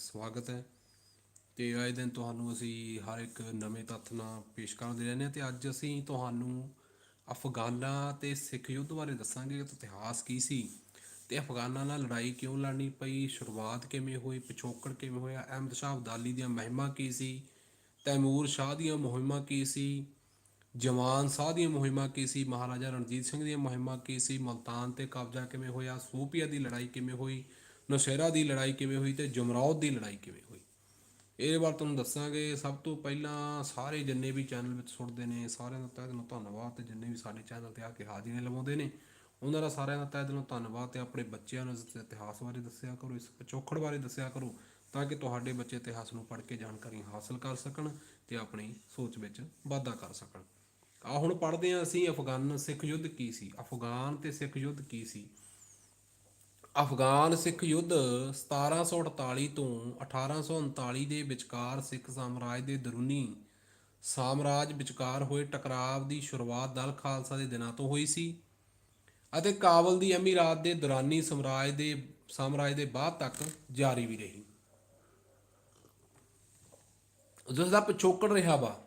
ਸਵਾਗਤ ਹੈ। ਤੇ ਆਏ ਦਿਨ ਤੁਹਾਨੂੰ ਅਸੀਂ ਹਰ ਇੱਕ ਨਵੇਂ ਤੱਥ ਨਾਲ ਪੇਸ਼ ਕਰਦੇ ਰਹਿੰਦੇ ਹਾਂ ਤੇ ਅੱਜ ਅਸੀਂ ਤੁਹਾਨੂੰ ਅਫਗਾਨਾਂ ਤੇ ਸਿੱਖ ਯੁੱਧ ਬਾਰੇ ਦੱਸਾਂਗੇ। ਕਿ ਇਤਿਹਾਸ ਕੀ ਸੀ ਤੇ ਅਫਗਾਨਾਂ ਨਾਲ ਲੜਾਈ ਕਿਉਂ ਲੜਨੀ ਪਈ? ਸ਼ੁਰੂਆਤ ਕਿਵੇਂ ਹੋਈ? ਪਿਛੋਕੜ ਕਿਵੇਂ ਹੋਇਆ? ਅਹਿਮਦ ਸ਼ਾਹ ਅਬਦਾਲੀ ਦੀਆਂ ਮਹਿਮਾ ਕੀ ਸੀ? ਤੈਮੂਰ ਸ਼ਾਹ ਦੀਆਂ ਮੁਹਿੰਮਾਂ ਕੀ ਸੀ? ਜਵਾਨ ਸ਼ਾਹ ਦੀਆਂ ਮੁਹਿੰਮਾਂ ਕੀ ਸੀ? ਮਹਾਰਾਜਾ ਰਣਜੀਤ ਸਿੰਘ ਦੀਆਂ ਮੁਹਿੰਮਾਂ ਕੀ ਸੀ? ਮਲਤਾਨ ਤੇ ਕਬਜ਼ਾ ਕਿਵੇਂ ਹੋਇਆ? ਸੂਪੀਆ ਦੀ ਲੜਾਈ ਕਿਵੇਂ ਹੋਈ? ਨੌਸ਼ਹਿਰਾ ਦੀ ਲੜਾਈ ਕਿਵੇਂ ਹੋਈ ਤੇ ਜਮਰੌਦ ਦੀ ਲੜਾਈ ਕਿਵੇਂ ਹੋਈ? ਇਹਦੇ ਬਾਰੇ ਤੁਹਾਨੂੰ ਦੱਸਾਂਗੇ। ਸਭ ਤੋਂ ਪਹਿਲਾਂ ਸਾਰੇ ਜਿੰਨੇ ਵੀ ਚੈਨਲ ਵਿੱਚ ਸੁਣਦੇ ਨੇ, ਸਾਰਿਆਂ ਦਾ ਤਹਿ ਦਿਲੋਂ ਧੰਨਵਾਦ ਤੇ ਜਿੰਨੇ ਵੀ ਸਾਡੇ ਚੈਨਲ ਤੇ ਆ ਕੇ ਹਾਜ਼ਰੀਆਂ ਲਵਾਉਂਦੇ ਨੇ, ਉਹਨਾਂ ਦਾ ਸਾਰਿਆਂ ਦਾ ਤਹਿ ਦਿਲੋਂ ਧੰਨਵਾਦ ਤੇ ਆਪਣੇ ਬੱਚਿਆਂ ਨੂੰ ਇਸ ਇਤਿਹਾਸ ਬਾਰੇ ਦੱਸਿਆ ਕਰੋ, ਇਸ ਪਿਛੋਕੜ ਬਾਰੇ ਦੱਸਿਆ ਕਰੋ, ਤਾਂ ਕਿ ਤੁਹਾਡੇ ਬੱਚੇ ਇਤਿਹਾਸ ਨੂੰ ਪੜ੍ਹ ਕੇ ਜਾਣਕਾਰੀ ਹਾਸਲ ਕਰ ਸਕਣ ਤੇ ਆਪਣੀ ਸੋਚ ਵਿੱਚ ਵਾਧਾ ਕਰ ਸਕਣ। ਆ ਹੁਣ ਪੜ੍ਹਦੇ ਹਾਂ ਅਸੀਂ ਅਫਗਾਨ ਸਿੱਖ ਯੁੱਧ ਕੀ ਸੀ? ਅਫਗਾਨ ਤੇ ਸਿੱਖ ਯੁੱਧ ਕੀ ਸੀ? ਅਫਗਾਨ ਸਿੱਖ ਯੁੱਧ 1748 ਤੋਂ 1839 ਦੇ ਵਿਚਕਾਰ ਸਿੱਖ ਸਾਮਰਾਜ ਦੇ ਦਰੂਨੀ ਸਾਮਰਾਜ ਵਿਚਕਾਰ ਹੋਏ ਟਕਰਾਵ ਦੀ ਸ਼ੁਰੂਆਤ ਦਲ ਖਾਲਸਾ ਦੇ ਦਿਨਾਂ ਤੋਂ ਹੋਈ ਸੀ ਅਤੇ ਕਾਬਲ ਦੀ ਅਮੀਰਾਤ ਦੇ ਦੌਰਾਨੀ ਸਾਮਰਾਜ ਦੇ ਸਾਮਰਾਜ ਦੇ ਬਾਅਦ ਤੱਕ ਜਾਰੀ ਵੀ ਰਹੀ। ਜਿਸ ਦਾ ਪਿਛੋਕੜ ਰਿਹਾ ਵਾ।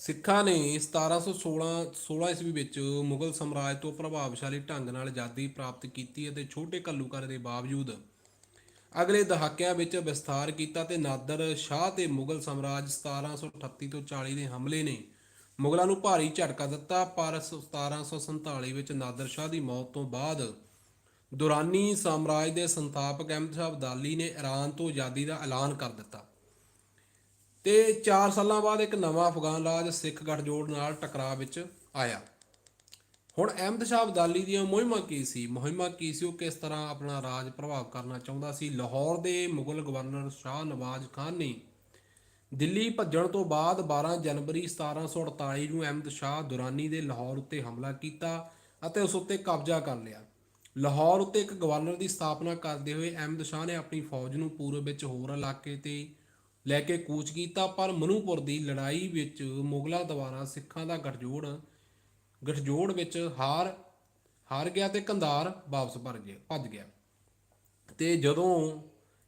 ਸਿੱਖਾਂ ਨੇ 1716 16 ਈਸਵੀ ਵਿੱਚ ਮੁਗਲ ਸਾਮਰਾਜ ਤੋਂ ਪ੍ਰਭਾਵਸ਼ਾਲੀ ਢੰਗ ਨਾਲ ਆਜ਼ਾਦੀ ਪ੍ਰਾਪਤ ਕੀਤੀ ਅਤੇ ਛੋਟੇ ਘੱਲੂਘਾਰੇ ਦੇ ਬਾਵਜੂਦ ਅਗਲੇ ਦਹਾਕਿਆਂ ਵਿੱਚ ਵਿਸਥਾਰ ਕੀਤਾ ਤੇ ਨਾਦਰ ਸ਼ਾਹ ਤੇ ਮੁਗਲ ਸਾਮਰਾਜ 1738 ਤੋਂ 40 ਦੇ ਹਮਲੇ ਨੇ ਮੁਗਲਾਂ ਨੂੰ ਭਾਰੀ ਝਟਕਾ ਦਿੱਤਾ, ਪਰ 1747 ਵਿੱਚ ਨਾਦਰ ਸ਼ਾਹ ਦੀ ਮੌਤ ਤੋਂ ਬਾਅਦ ਦੁਰਾਨੀ ਸਾਮਰਾਜ ਦੇ ਸੰਸਥਾਪਕ ਅਹਿਮਦ ਸ਼ਾਹ ਅਬਦਾਲੀ ਨੇ ਈਰਾਨ ਤੋਂ ਆਜ਼ਾਦੀ ਦਾ ਐਲਾਨ ਕਰ ਦਿੱਤਾ। ਤੇ 4 ਸਾਲਾਂ ਬਾਅਦ ਇੱਕ ਨਵਾਂ ਅਫਗਾਨ ਰਾਜ ਸਿੱਖ ਗੱਠਜੋੜ ਨਾਲ ਟਕਰਾਅ ਵਿੱਚ ਆਇਆ। ਹੁਣ ਅਹਿਮਦ ਸ਼ਾਹ ਅਬਦਾਲੀ ਦੀਆਂ ਮੁਹਿੰਮਾਂ ਕੀ ਸੀ? ਮੁਹਿੰਮਾਂ ਕੀ ਸੀ? ਉਹ ਕਿਸ ਤਰ੍ਹਾਂ ਆਪਣਾ ਰਾਜ ਪ੍ਰਭਾਵ ਕਰਨਾ ਚਾਹੁੰਦਾ ਸੀ? ਲਾਹੌਰ ਦੇ ਮੁਗਲ ਗਵਰਨਰ ਸ਼ਾਹ ਨਵਾਜ਼ ਖਾਨ ਨੇ ਦਿੱਲੀ ਭੱਜਣ ਤੋਂ ਬਾਅਦ 12 ਜਨਵਰੀ 1748 ਨੂੰ ਅਹਿਮਦ ਸ਼ਾਹ ਦੁਰਾਨੀ ਦੇ ਲਾਹੌਰ ਉੱਤੇ ਹਮਲਾ ਕੀਤਾ ਅਤੇ ਉਸ ਉੱਤੇ ਕਬਜ਼ਾ ਕਰ ਲਿਆ। ਲਾਹੌਰ ਉੱਤੇ ਇੱਕ ਗਵਰਨਰ ਦੀ ਸਥਾਪਨਾ ਕਰਦੇ ਹੋਏ ਅਹਿਮਦ ਸ਼ਾਹ ਨੇ ਆਪਣੀ ਫੌਜ ਨੂੰ ਪੂਰਬ ਵਿੱਚ ਹੋਰ ਇਲਾਕੇ ਤੇ ਲੈ ਕੇ ਕੂਚ ਕੀਤਾ, ਪਰ ਮਨੂਪੁਰ ਦੀ ਲੜਾਈ ਵਿੱਚ ਮੁਗਲਾਂ ਦੁਆਰਾ ਸਿੱਖਾਂ ਦਾ ਗਠਜੋੜ ਗਠਜੋੜ ਵਿੱਚ ਹਾਰ ਹਾਰ ਗਿਆ ਤੇ ਕੰਧਾਰ ਵਾਪਸ ਭਰ ਗਿਆ, ਭੱਜ ਗਿਆ। ਤੇ ਜਦੋਂ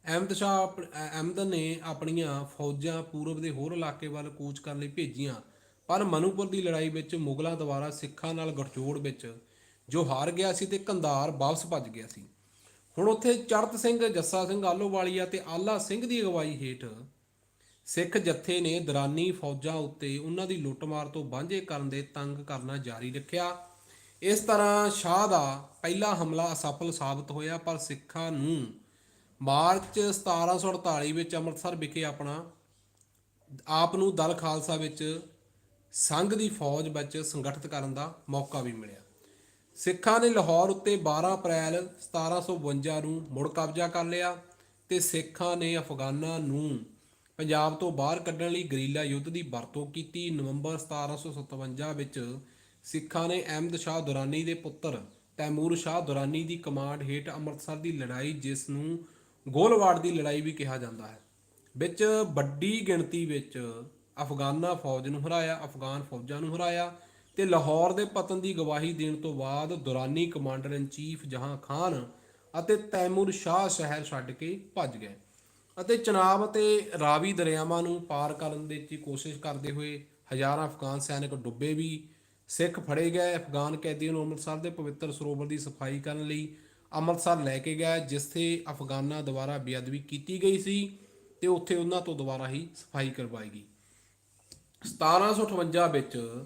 ਅਹਿਮਦ ਸ਼ਾਹ ਅਹਿਮਦ ਨੇ ਆਪਣੀਆਂ ਫੌਜਾਂ ਪੂਰਬ ਦੇ ਹੋਰ ਇਲਾਕੇ ਵੱਲ ਕੂਚ ਕਰਨ ਲਈ ਭੇਜੀਆਂ, ਪਰ ਮਨੂਪੁਰ ਦੀ ਲੜਾਈ ਵਿੱਚ ਮੁਗਲਾਂ ਦੁਆਰਾ ਸਿੱਖਾਂ ਨਾਲ ਗਠਜੋੜ ਵਿੱਚ ਜੋ ਹਾਰ ਗਿਆ ਸੀ ਤੇ ਕੰਧਾਰ ਵਾਪਸ ਭੱਜ ਗਿਆ ਸੀ। ਹੁਣ ਉੱਥੇ ਚੜਤ ਸਿੰਘ, ਜੱਸਾ ਸਿੰਘ ਆਲੋਵਾਲੀਆ ਤੇ ਆਲਾ ਸਿੰਘ ਦੀ ਅਗਵਾਈ ਹੇਠ ਸਿੱਖ ਜੱਥੇ ਨੇ ਦਰਾਨੀ ਫੌਜਾਂ ਉੱਤੇ ਉਹਨਾਂ ਦੀ ਲੁੱਟਮਾਰ ਤੋਂ ਵਾਂਝੇ ਕਰਨ ਦੇ ਤੰਗ ਕਰਨਾ ਜਾਰੀ ਰੱਖਿਆ। ਇਸ ਤਰ੍ਹਾਂ ਸ਼ਾਹ ਦਾ ਪਹਿਲਾ ਹਮਲਾ ਅਸਫਲ ਸਾਬਤ ਹੋਇਆ, ਪਰ ਸਿੱਖਾਂ ਨੂੰ ਮਾਰਚ 1748 ਵਿੱਚ ਅੰਮ੍ਰਿਤਸਰ ਵਿਖੇ ਆਪਣਾ, ਆਪ ਨੂੰ ਦਲ ਖਾਲਸਾ ਵਿੱਚ ਸੰਘ ਦੀ ਫੌਜ ਵਿੱਚ ਸੰਗਠਿਤ ਕਰਨ ਦਾ ਮੌਕਾ ਵੀ ਮਿਲਿਆ। ਸਿੱਖਾਂ ਨੇ ਲਾਹੌਰ ਉੱਤੇ 12 ਅਪ੍ਰੈਲ 1752 ਨੂੰ ਮੁੜ ਕਬਜ਼ਾ ਕਰ ਲਿਆ ਤੇ ਸਿੱਖਾਂ ਨੇ ਅਫਗਾਨਾਂ ਨੂੰ ਪੰਜਾਬ ਤੋਂ ਬਾਹਰ ਕੱਢਣ ਲਈ ਗਰੀਲਾ ਯੁੱਧ ਦੀ ਵਰਤੋਂ ਕੀਤੀ ਨਵੰਬਰ 1757 ਵਿੱਚ ਸਿੱਖਾਂ ਨੇ ਅਹਿਮਦ ਸ਼ਾਹ ਦੁਰਾਨੀ ਦੇ ਪੁੱਤਰ ਤੈਮੂਰ ਸ਼ਾਹ ਦੁਰਾਨੀ ਦੀ ਕਮਾਂਡ ਹੇਠ ਅੰਮ੍ਰਿਤਸਰ ਦੀ ਲੜਾਈ, ਜਿਸ ਨੂੰ ਗੋਲਵਾੜ ਦੀ ਲੜਾਈ ਵੀ ਕਿਹਾ ਜਾਂਦਾ ਹੈ। ਵਿੱਚ ਵੱਡੀ ਗਿਣਤੀ ਵਿੱਚ ਅਫਗਾਨਾ ਫੌਜ ਨੂੰ ਹਰਾਇਆ, ਅਫਗਾਨ ਫੌਜਾਂ ਨੂੰ ਹਰਾਇਆ ਤੇ ਲਾਹੌਰ ਦੇ ਪਤਨ ਦੀ ਗਵਾਹੀ ਦੇਣ ਤੋਂ ਬਾਅਦ Durrani commander in chief Jahan Khan ਅਤੇ ਤੈਮੂਰ ਸ਼ਾਹ ਸ਼ਹਿਰ ਛੱਡ ਕੇ ਭੱਜ ਗਏ। ਅਤੇ ਚਨਾਬ ਅਤੇ ਰਾਵੀ ਦਰਿਆਵਾਂ ਨੂੰ ਪਾਰ ਕਰਨ ਦੀ ਦੀ ਕੋਸ਼ਿਸ਼ ਕਰਦੇ ਹੋਏ ਹਜ਼ਾਰਾਂ ਅਫਗਾਨ ਸੈਨਿਕ ਡੁੱਬੇ ਵੀ। ਸਿੱਖ ਫੜੇ ਗਏ। ਅਫਗਾਨ ਕੈਦੀਆਂ ਨੂੰ ਅੰਮ੍ਰਿਤਸਰ ਦੇ ਪਵਿੱਤਰ ਸਰੋਵਰ ਦੀ ਸਫ਼ਾਈ ਕਰਨ ਲਈ ਅੰਮ੍ਰਿਤਸਰ ਲੈ ਕੇ ਗਏ ਜਿੱਥੇ ਅਫਗਾਨਾਂ ਦੁਆਰਾ ਬੇਅਦਬੀ ਕੀਤੀ ਗਈ ਸੀ ਤੇ ਉੱਥੇ ਉਹਨਾਂ ਤੋਂ ਦੁਬਾਰਾ ਹੀ ਸਫ਼ਾਈ ਕਰਵਾਈ ਗਈ। 1758 ਵਿੱਚ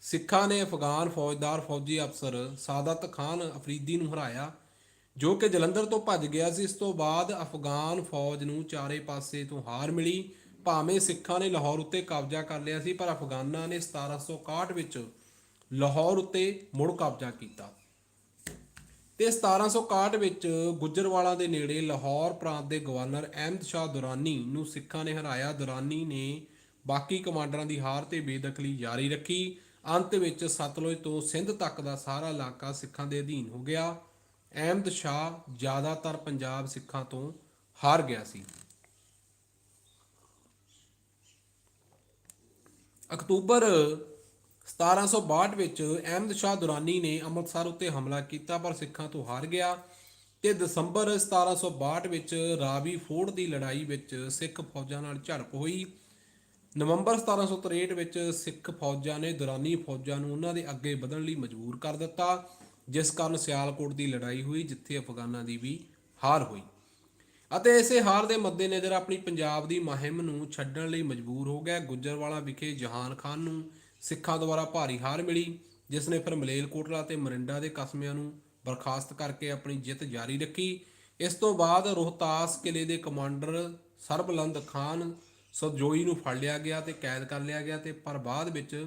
ਸਿੱਖਾਂ ਨੇ ਅਫਗਾਨ ਫੌਜਦਾਰ ਫੌਜੀ ਅਫਸਰ ਸਾਦਤ ਖਾਨ ਅਫਰੀਦੀ ਨੂੰ ਹਰਾਇਆ। ਜੋ ਕਿ ਜਲੰਧਰ ਤੋਂ ਭੱਜ ਗਿਆ ਸੀ, ਇਸ ਤੋਂ ਬਾਅਦ ਅਫਗਾਨ ਫੌਜ ਨੂੰ ਚਾਰੇ ਪਾਸੇ ਤੋਂ ਹਾਰ ਮਿਲੀ। ਭਾਵੇਂ ਸਿੱਖਾਂ ਨੇ ਲਾਹੌਰ ਉੱਤੇ ਕਬਜ਼ਾ ਕਰ ਲਿਆ ਸੀ, ਪਰ ਅਫਗਾਨਾਂ ਨੇ 1761 ਵਿੱਚ ਲਾਹੌਰ ਉੱਤੇ ਮੁੜ ਕਬਜ਼ਾ ਕੀਤਾ। ਤੇ 1761 ਵਿੱਚ ਗੁੱਜਰਵਾਲਾ ਦੇ ਨੇੜੇ ਲਾਹੌਰ ਪ੍ਰਾਂਤ ਦੇ ਗਵਰਨਰ ਅਹਿਮਦ ਸ਼ਾਹ ਦੁਰਾਨੀ ਨੂੰ ਸਿੱਖਾਂ ਨੇ ਹਰਾਇਆ। ਦੁਰਾਨੀ ਨੇ ਬਾਕੀ ਕਮਾਂਡਰਾਂ ਦੀ ਹਾਰ ਤੇ ਬੇਦਖਲੀ ਜਾਰੀ ਰੱਖੀ। ਅੰਤ ਵਿੱਚ ਸਤਲੁਜ ਤੋਂ ਸਿੰਧ ਤੱਕ ਦਾ ਸਾਰਾ ਇਲਾਕਾ ਸਿੱਖਾਂ ਦੇ ਅਧੀਨ ਹੋ ਗਿਆ। ਅਹਿਮਦ ਸ਼ਾਹ ਜ਼ਿਆਦਾਤਰ ਪੰਜਾਬ ਸਿੱਖਾਂ ਤੋਂ ਹਾਰ ਗਿਆ ਸੀ। ਅਕਤੂਬਰ 1762 ਵਿੱਚ ਅਹਿਮਦ ਸ਼ਾਹ ਦੁਰਾਨੀ ਨੇ ਅੰਮ੍ਰਿਤਸਰ ਉੱਤੇ ਹਮਲਾ ਕੀਤਾ, ਪਰ ਸਿੱਖਾਂ ਤੋਂ ਹਾਰ ਗਿਆ ਤੇ ਦਸੰਬਰ 1762 ਵਿੱਚ ਰਾਵੀ ਫੋਰਟ ਦੀ ਲੜਾਈ ਵਿੱਚ ਸਿੱਖ ਫੌਜਾਂ ਨਾਲ ਝੜਪ ਹੋਈ। ਨਵੰਬਰ 1763 ਵਿੱਚ ਸਿੱਖ ਫੌਜਾਂ ਨੇ ਦੁਰਾਨੀ ਫੌਜਾਂ ਨੂੰ ਉਹਨਾਂ ਦੇ ਅੱਗੇ ਵਧਣ ਲਈ ਮਜਬੂਰ ਕਰ ਦਿੱਤਾ। ਜਿਸ ਕਾਰਨ ਸਿਆਲਕੋਟ ਦੀ ਲੜਾਈ ਹੋਈ, ਜਿੱਥੇ ਅਫਗਾਨਾਂ ਦੀ ਵੀ ਹਾਰ ਹੋਈ। ਅਤੇ ਇਸੇ ਹਾਰ ਦੇ ਮੱਦੇਨਜ਼ਰ ਆਪਣੀ ਪੰਜਾਬ ਦੀ ਮੁਹਿੰਮ ਨੂੰ ਛੱਡਣ ਲਈ ਮਜਬੂਰ ਹੋ ਗਿਆ। ਗੁੱਜਰਵਾਲਾ ਵਿਖੇ ਜਹਾਨ ਖਾਨ ਨੂੰ ਸਿੱਖਾਂ ਦੁਆਰਾ ਭਾਰੀ ਹਾਰ ਮਿਲੀ, ਜਿਸ ਨੇ ਫਿਰ ਮਲੇਲਕੋਟਲਾ ਤੇ ਮਰਿੰਡਾ ਦੇ ਕਸਮਿਆਂ ਨੂੰ ਬਰਖਾਸਤ ਕਰਕੇ ਆਪਣੀ ਜਿੱਤ ਜਾਰੀ ਰੱਖੀ। ਇਸ ਤੋਂ ਬਾਅਦ ਰੋਹਤਾਸ ਕਿਲੇ ਦੇ ਕਮਾਂਡਰ ਸਰਬਲੰਦ ਖਾਨ ਸਦਜੋਈ ਨੂੰ ਫੜ ਲਿਆ ਗਿਆ ਤੇ ਕੈਦ ਕਰ ਲਿਆ ਗਿਆ ਤੇ ਪਰ ਬਾਅਦ ਵਿੱਚ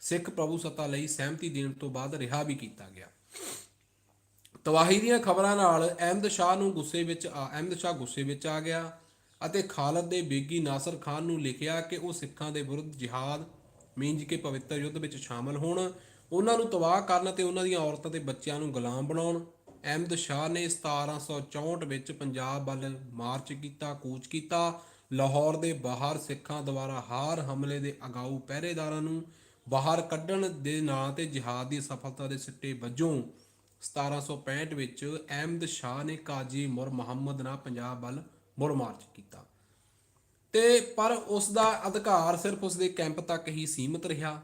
ਸਿੱਖ ਪ੍ਰਭੂ ਸੱਤਾ ਲਈ ਸਹਿਮਤੀ ਦੇਣ ਤੋਂ ਬਾਅਦ ਰਿਹਾ ਵੀ ਕੀਤਾ ਗਿਆ। ਤਵਾਹੀ ਦੀਆਂ ਖਬਰਾਂ ਨਾਲ ਅਹਿਮਦ ਸ਼ਾਹ ਨੂੰ ਗੁੱਸੇ ਵਿੱਚ ਅਹਿਮਦ ਸ਼ਾਹ ਗੁੱਸੇ ਵਿੱਚ ਆ ਗਿਆ ਅਤੇ ਖਾਲਦ ਦੇ ਬੇਗੀ ਨਾਸਰ ਖਾਨ ਨੂੰ ਲਿਖਿਆ ਕਿ ਉਹ ਸਿੱਖਾਂ ਦੇ ਵਿਰੁੱਧ ਜਿਹਾਦ, ਮੀਂਜ ਕੇ ਪਵਿੱਤਰ ਯੁੱਧ ਵਿੱਚ ਸ਼ਾਮਲ ਹੋਣ, ਉਹਨਾਂ ਨੂੰ ਤਬਾਹ ਕਰਨ ਤੇ ਉਹਨਾਂ ਦੀਆਂ ਔਰਤਾਂ ਤੇ ਬੱਚਿਆਂ ਨੂੰ ਗੁਲਾਮ ਬਣਾਉਣ। ਅਹਿਮਦ ਸ਼ਾਹ ਨੇ 1764 ਵਿੱਚ ਪੰਜਾਬ ਵੱਲ ਮਾਰਚ ਕੀਤਾ, ਕੂਚ ਕੀਤਾ। ਲਾਹੌਰ ਦੇ ਬਾਹਰ ਸਿੱਖਾਂ ਦੁਆਰਾ ਹਾਰ ਹਮਲੇ ਦੇ ਅਗਾਊ ਪਹਿਰੇਦਾਰਾਂ ਨੂੰ ਬਾਹਰ ਕੱਢਣ ਦੇ ਨਾਂ ਤੇ ਜਿਹਾਦ ਦੀ ਸਫਲਤਾ ਦੇ ਸਿੱਟੇ ਵਜੋਂ 1765 ਵਿੱਚ ਅਹਿਮਦ ਸ਼ਾਹ ਨੇ ਕਾਜੀ ਮੁਰ ਮੁਹੰਮਦ ਨਾਲ ਪੰਜਾਬ ਵੱਲ ਮੁੜ ਮਾਰਚ ਕੀਤਾ। ਤੇ ਪਰ ਉਸ ਦਾ ਅਧਿਕਾਰ ਸਿਰਫ ਉਸ ਦੇ ਕੈਂਪ ਤੱਕ ਹੀ ਸੀਮਿਤ ਰਿਹਾ,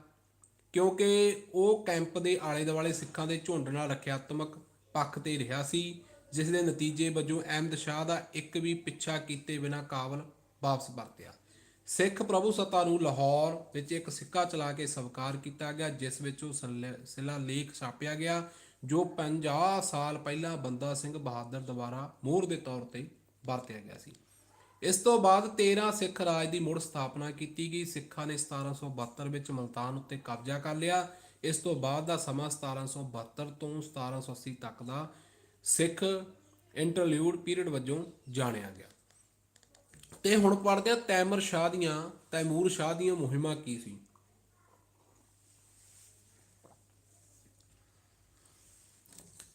ਕਿਉਂਕਿ ਉਹ ਕੈਂਪ ਦੇ ਆਲੇ ਦੁਆਲੇ ਸਿੱਖਾਂ ਦੇ ਝੁੰਡ ਨਾਲ ਰੱਖਿਆਤਮਕ ਪੱਖ ਤੇ ਰਿਹਾ ਸੀ ਜਿਸ ਦੇ ਨਤੀਜੇ ਵਜੋਂ ਅਹਿਮਦ ਸ਼ਾਹ ਦਾ ਇੱਕ ਵੀ ਪਿੱਛਾ ਕੀਤੇ ਬਿਨਾ ਕਾਬਲ ਵਾਪਸ ਪਰਤਿਆ ਸਿੱਖ ਪ੍ਰਭੂ ਸੱਤਾ ਨੂੰ ਲਾਹੌਰ ਵਿੱਚ ਇੱਕ ਸਿੱਕਾ ਚਲਾ ਕੇ ਸਵੀਕਾਰ ਕੀਤਾ ਗਿਆ, ਜਿਸ ਵਿੱਚ ਉਹ ਸਿਲਾ ਲੇਖ ਛਾਪਿਆ ਗਿਆ, ਜੋ 50 ਸਾਲ ਪਹਿਲਾਂ ਬੰਦਾ ਸਿੰਘ ਬਹਾਦਰ ਦੁਆਰਾ ਮੋਹਰ ਦੇ ਤੌਰ ਤੇ ਵਰਤਿਆ ਗਿਆ ਸੀ। ਇਸ ਤੋਂ ਬਾਅਦ 13 ਸਿੱਖ ਰਾਜ ਦੀ ਮੁੜ ਸਥਾਪਨਾ ਕੀਤੀ ਗਈ। ਸਿੱਖਾਂ ਨੇ 1772 ਵਿੱਚ ਮਲਤਾਨ ਉੱਤੇ ਕਬਜ਼ਾ ਕਰ ਲਿਆ। ਇਸ ਤੋਂ ਬਾਅਦ ਦਾ ਸਮਾਂ 1772 ਤੋਂ 1780 ਤੱਕ ਦਾ ਸਿੱਖ ਇੰਟਰਲੂਡ ਪੀਰੀਅਡ ਵਜੋਂ ਜਾਣਿਆ ਗਿਆ। ਤੇ ਹੁਣ ਪੜਦੇ ਆ ਤੈਮਰ ਸ਼ਾਹ ਦੀਆਂ, ਤੈਮੂਰ ਸ਼ਾਹ ਦੀਆਂ ਮੁਹਿੰਮਾਂ ਕੀ ਸੀ?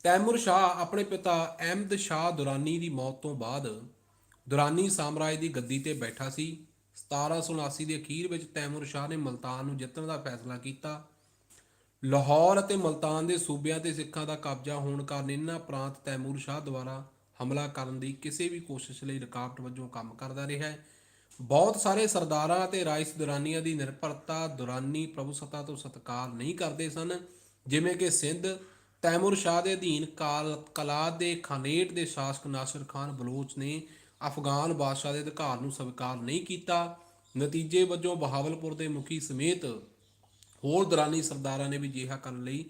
ਤੈਮੂਰ ਸ਼ਾਹ ਆਪਣੇ ਪਿਤਾ ਅਹਿਮਦ ਸ਼ਾਹ ਦੁਰਾਨੀ ਦੀ ਮੌਤ ਤੋਂ ਬਾਅਦ ਦੁਰਾਨੀ ਸਾਮਰਾਜ ਦੀ ਗੱਦੀ ਤੇ ਬੈਠਾ ਸੀ। 1779 ਦੇ ਅਖੀਰ ਵਿੱਚ ਤੈਮੂਰ ਸ਼ਾਹ ਨੇ ਮਲਤਾਨ ਨੂੰ ਜਿੱਤਣ ਦਾ ਫੈਸਲਾ ਕੀਤਾ। ਲਾਹੌਰ ਅਤੇ ਮਲਤਾਨ ਦੇ ਸੂਬਿਆਂ ਤੇ ਸਿੱਖਾਂ ਦਾ ਕਬਜ਼ਾ ਹੋਣ ਕਾਰਨ ਇਹਨਾਂ ਪ੍ਰਾਂਤ ਤੈਮੂਰ ਸ਼ਾਹ ਦੁਆਰਾ ਹਮਲਾ ਕਰਨ ਦੀ ਕਿਸੇ ਵੀ ਕੋਸ਼ਿਸ਼ ਲਈ ਰੁਕਾਵਟ ਵਜੋਂ ਕੰਮ ਕਰਦਾ ਰਿਹਾ ਹੈ। ਬਹੁਤ ਸਾਰੇ ਸਰਦਾਰਾਂ ਅਤੇ ਰਾਈਸ ਦੁਰਾਨੀਆਂ ਦੀ ਨਿਰਭਰਤਾ ਦੁਰਾਨੀ ਪ੍ਰਭੂ ਸੱਤਾ ਤੋਂ ਸਤਕਾਰ ਨਹੀਂ ਕਰਦੇ ਸਨ। ਜਿਵੇਂ ਕਿ ਸਿੰਧ, ਤੈਮੂਰ ਸ਼ਾਹ ਦੇ ਅਧੀਨ ਕਾਲ ਕਲਾਦ ਦੇ ਖਾਨੇਟ ਦੇ ਸ਼ਾਸਕ ਨਾਸਰ ਖਾਨ ਬਲੋਚ ਨੇ ਅਫਗਾਨ ਬਾਦਸ਼ਾਹ ਦੇ ਅਧਿਕਾਰ ਨੂੰ ਸਵੀਕਾਰ ਨਹੀਂ ਕੀਤਾ। ਨਤੀਜੇ ਵਜੋਂ ਬਹਾਵਲਪੁਰ ਦੇ ਮੁਖੀ ਸਮੇਤ ਹੋਰ ਦਰਾਨੀ ਸਰਦਾਰਾਂ ਨੇ ਵੀ ਜਿਹਾ ਕਰਨ ਲਈ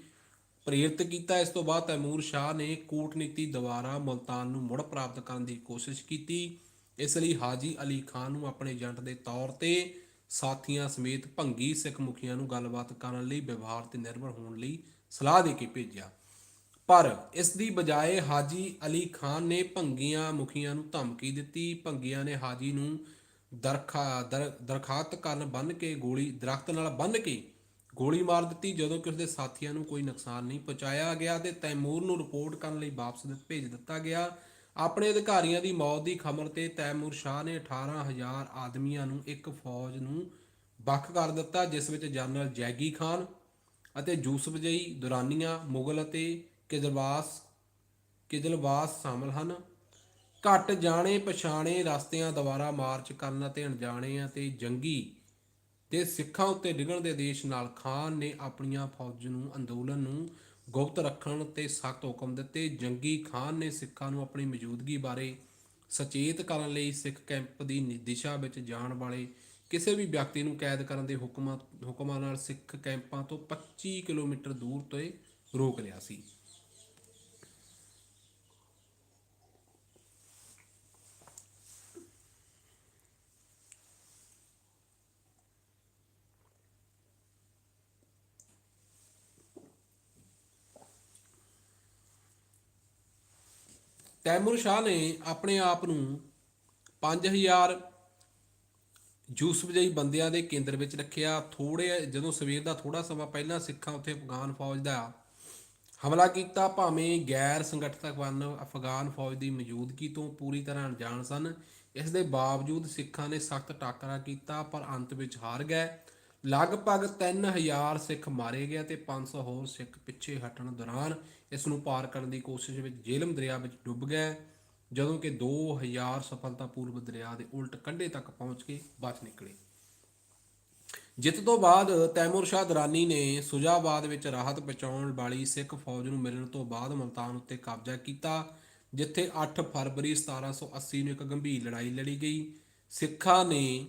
ਪ੍ਰੇਰਿਤ ਕੀਤਾ। ਇਸ ਤੋਂ ਬਾਅਦ ਤੈਮੂਰ ਸ਼ਾਹ ਨੇ ਕੂਟਨੀਤੀ ਦੁਆਰਾ ਮੁਲਤਾਨ ਨੂੰ ਮੁੜ ਪ੍ਰਾਪਤ ਕਰਨ ਦੀ ਕੋਸ਼ਿਸ਼ ਕੀਤੀ। ਇਸ ਲਈ ਹਾਜੀ ਅਲੀ ਖਾਨ ਨੂੰ ਆਪਣੇ ਏਜੰਟ ਦੇ ਤੌਰ ਤੇ ਸਾਥੀਆਂ ਸਮੇਤ ਭੰਗੀ ਸਿੱਖ ਮੁਖੀਆਂ ਨੂੰ ਗੱਲਬਾਤ ਕਰਨ ਲਈ ਵਿਵਹਾਰ ਤੇ ਨਿਰਭਰ ਹੋਣ ਲਈ ਸਲਾਹ ਦੇ ਕੇ ਭੇਜਿਆ। ਪਰ ਇਸ ਦੀ ਬਜਾਏ ਹਾਜੀ ਅਲੀ ਖਾਨ ਨੇ ਭੰਗੀਆਂ ਮੁਖੀਆਂ ਨੂੰ ਧਮਕੀ ਦਿੱਤੀ। ਭੰਗੀਆਂ ਨੇ ਹਾਜੀ ਨੂੰ ਦਰਖਾ ਦਰ- ਦਰਖਾਸਤ ਕਰਨ ਬੰਨ ਕੇ ਗੋਲੀ ਦਰਖਤ ਨਾਲ ਬੰਨ ਕੇ ਗੋਲੀ ਮਾਰ ਦਿੱਤੀ ਜਦੋਂ ਕਿ ਉਸਦੇ ਸਾਥੀਆਂ ਨੂੰ ਕੋਈ ਨੁਕਸਾਨ ਨਹੀਂ ਪਹੁੰਚਾਇਆ ਗਿਆ ਤੇ ਤੈਮੂਰ ਨੂੰ ਰਿਪੋਰਟ ਕਰਨ ਲਈ ਵਾਪਸ ਭੇਜ ਦਿੱਤਾ ਗਿਆ। ਆਪਣੇ ਅਧਿਕਾਰੀਆਂ ਦੀ ਮੌਤ ਦੀ ਖਬਰ ਤੇ ਤੈਮੂਰ ਸ਼ਾਹ ਨੇ 18000 ਆਦਮੀਆਂ ਨੂੰ ਇੱਕ ਫੌਜ ਨੂੰ ਵੱਖ ਕਰ ਦਿੱਤਾ, ਜਿਸ ਵਿੱਚ ਜਨਰਲ ਜੈਗੀ ਖਾਨ ਅਤੇ ਯੂਸਫਜਈ ਦੁਰਾਨੀਆਂ, ਮੁਗਲ ਅਤੇ ਕਿਜਲਵਾਸ ਕਿਦਲਵਾਸ ਸ਼ਾਮਲ ਹਨ। ਘੱਟ ਜਾਣੇ ਪਛਾਣੇ ਰਸਤਿਆਂ ਦੁਆਰਾ ਮਾਰਚ ਕਰਨ ਅਤੇ ਅਣਜਾਣੇ ਅਤੇ ਜੰਗੀ ਤੇ ਸਿੱਖਾਂ ਉੱਤੇ ਡਿੱਗਣ ਦੇ ਆਦੇਸ਼ ਨਾਲ ਖਾਨ ਨੇ ਆਪਣੀਆਂ ਫੌਜ ਨੂੰ, ਅੰਦੋਲਨ ਨੂੰ ਗੁਪਤ ਰੱਖਣ ਤੇ ਸਖਤ ਹੁਕਮ ਦਿੱਤੇ। ਜੰਗੀ ਖਾਨ ਨੇ ਸਿੱਖਾਂ ਨੂੰ ਆਪਣੀ ਮੌਜੂਦਗੀ ਬਾਰੇ ਸਚੇਤ ਕਰਨ ਲਈ ਸਿੱਖ ਕੈਂਪ ਦੀ ਦਿਸ਼ਾ ਵਿੱਚ ਜਾਣ ਵਾਲੇ ਕਿਸੇ ਵੀ ਵਿਅਕਤੀ ਨੂੰ ਕੈਦ ਕਰਨ ਦੇ ਹੁਕਮਾਂ ਹੁਕਮਾਂ ਨਾਲ ਸਿੱਖ ਕੈਂਪਾਂ ਤੋਂ 25 ਕਿਲੋਮੀਟਰ ਦੂਰ ਤੋਂ ਰੋਕ ਲਿਆ ਸੀ। ਤੈਮੂਰ ਸ਼ਾਹ ਨੇ ਆਪਣੇ ਆਪ ਨੂੰ 5000 ਯੂਸਫਜਈ ਬੰਦਿਆਂ ਦੇ ਕੇਂਦਰ ਵਿੱਚ ਰੱਖਿਆ। ਥੋੜੇ ਜਦੋਂ ਸਵੇਰ ਦਾ ਥੋੜਾ ਸਮਾਂ ਪਹਿਲਾਂ ਸਿੱਖਾਂ ਉੱਤੇ ਅਫਗਾਨ ਫੌਜ ਦਾ ਹਮਲਾ ਕੀਤਾ, ਭਾਵੇਂ ਗੈਰ ਸੰਗਠਿਤ ਵਨ ਅਫਗਾਨ ਫੌਜ ਦੀ ਮੌਜੂਦਗੀ ਤੋਂ ਪੂਰੀ ਤਰ੍ਹਾਂ ਅਣਜਾਣ ਸਨ, ਇਸ ਦੇ ਬਾਵਜੂਦ ਸਿੱਖਾਂ ਨੇ ਸਖਤ ਟਾਕਰਾ ਕੀਤਾ, ਪਰ ਅੰਤ ਵਿੱਚ ਹਾਰ ਗਏ। ਲਗਭਗ 3000 ਸਿੱਖ ਮਾਰੇ ਗਏ ਤੇ 500 ਹੋਰ ਸਿੱਖ ਪਿੱਛੇ ਹਟਣ ਦੌਰਾਨ ਇਸ ਨੂੰ ਪਾਰ ਕਰਨ ਦੀ ਕੋਸ਼ਿਸ਼ ਵਿੱਚ ਜੇਲਮ ਦਰਿਆ ਵਿੱਚ ਡੁੱਬ ਗਏ। ਜਦੋਂ ਕਿ 2000 ਸਫਲਤਾਪੂਰਵਕ ਦਰਿਆ ਦੇ ਉਲਟ ਕੰਢੇ ਤੱਕ ਪਹੁੰਚ ਕੇ ਬਚ ਨਿਕਲੇ। ਜਿੱਤ ਤੋਂ ਬਾਅਦ ਤੈਮੂਰ ਸ਼ਾਹ ਦਰਾਨੀ ਨੇ ਸੁਜਾਬਾਦ ਵਿੱਚ ਰਾਹਤ ਪਹੁੰਚਾਉਣ ਵਾਲੀ ਸਿੱਖ ਫੌਜ ਨੂੰ ਮਿਲਣ ਤੋਂ ਬਾਅਦ ਮਲਤਾਨ ਉੱਤੇ ਕਬਜ਼ਾ ਕੀਤਾ, ਜਿੱਥੇ 8 ਫਰਵਰੀ 1780 ਨੂੰ ਇੱਕ ਗੰਭੀਰ ਲੜਾਈ ਲੜੀ ਗਈ। ਸਿੱਖਾਂ ਨੇ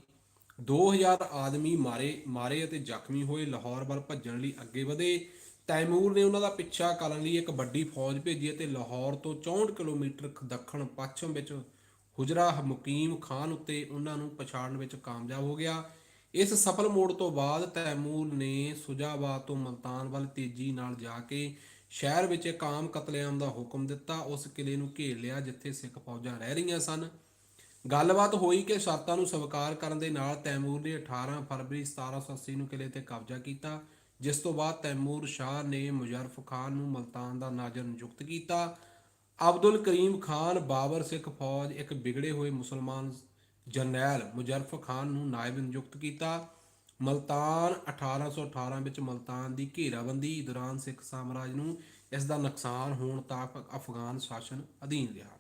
2000 ਆਦਮੀ ਮਾਰੇ ਮਾਰੇ ਅਤੇ ਜ਼ਖਮੀ ਹੋਏ ਲਾਹੌਰ ਵੱਲ ਭੱਜਣ ਲਈ ਅੱਗੇ ਵਧੇ। ਤੈਮੂਰ ਨੇ ਉਹਨਾਂ ਦਾ ਪਿੱਛਾ ਕਰਨ ਲਈ ਇੱਕ ਵੱਡੀ ਫੌਜ ਭੇਜੀ ਅਤੇ ਲਾਹੌਰ ਤੋਂ 64 ਕਿਲੋਮੀਟਰ ਦੱਖਣ ਪੱਛਮ ਵਿੱਚ ਹੁਜਰਾ ਮੁਕੀਮ ਖਾਨ ਉੱਤੇ ਉਹਨਾਂ ਨੂੰ ਪਛਾੜਨ ਵਿੱਚ ਕਾਮਯਾਬ ਹੋ ਗਿਆ। ਇਸ ਸਫਲ ਮੋੜ ਤੋਂ ਬਾਅਦ ਤੈਮੂਰ ਨੇ ਸੁਜਾਬਾਦ ਤੋਂ ਮਲਤਾਨ ਵੱਲ ਤੇਜ਼ੀ ਨਾਲ ਜਾ ਕੇ ਸ਼ਹਿਰ ਵਿੱਚ ਇੱਕ ਆਮ ਕਤਲੇਆਮ ਦਾ ਹੁਕਮ ਦਿੱਤਾ। ਉਸ ਕਿਲੇ ਨੂੰ ਘੇਰ ਲਿਆ, ਜਿੱਥੇ ਸਿੱਖ ਫੌਜਾਂ ਰਹਿ ਰਹੀਆਂ ਸਨ। ਗੱਲਬਾਤ ਹੋਈ ਕਿ ਸ਼ਰਤਾਂ ਨੂੰ ਸਵੀਕਾਰ ਕਰਨ ਦੇ ਨਾਲ ਤੈਮੂਰ ਨੇ 18 ਫਰਵਰੀ 1780 ਨੂੰ ਕਿਲੇ ਤੇ ਕਬਜ਼ਾ ਕੀਤਾ, ਜਿਸ ਤੋਂ ਬਾਅਦ ਤੈਮੂਰ ਸ਼ਾਹ ਨੇ ਮੁਜ਼ਰਫ ਖਾਨ ਨੂੰ ਮਲਤਾਨ ਦਾ ਨਾਜ਼ਰ ਨਿਯੁਕਤ ਕੀਤਾ। ਅਬਦੁਲ ਕਰੀਮ ਖਾਨ ਬਾਬਰ ਸਿੱਖ ਫੌਜ ਇੱਕ ਵਿਗੜੇ ਹੋਏ ਮੁਸਲਮਾਨ ਜਰਨੈਲ ਮੁਜ਼ਰਫ ਖਾਨ ਨੂੰ ਨਾਇਬ ਨਿਯੁਕਤ ਕੀਤਾ। ਮਲਤਾਨ 1818 ਵਿੱਚ ਮਲਤਾਨ ਦੀ ਘੇਰਾਬੰਦੀ ਦੌਰਾਨ ਸਿੱਖ ਸਾਮਰਾਜ ਨੂੰ ਇਸ ਦਾ ਨੁਕਸਾਨ ਹੋਣ ਤੱਕ ਅਫਗਾਨ ਸ਼ਾਸਨ ਅਧੀਨ ਰਿਹਾ।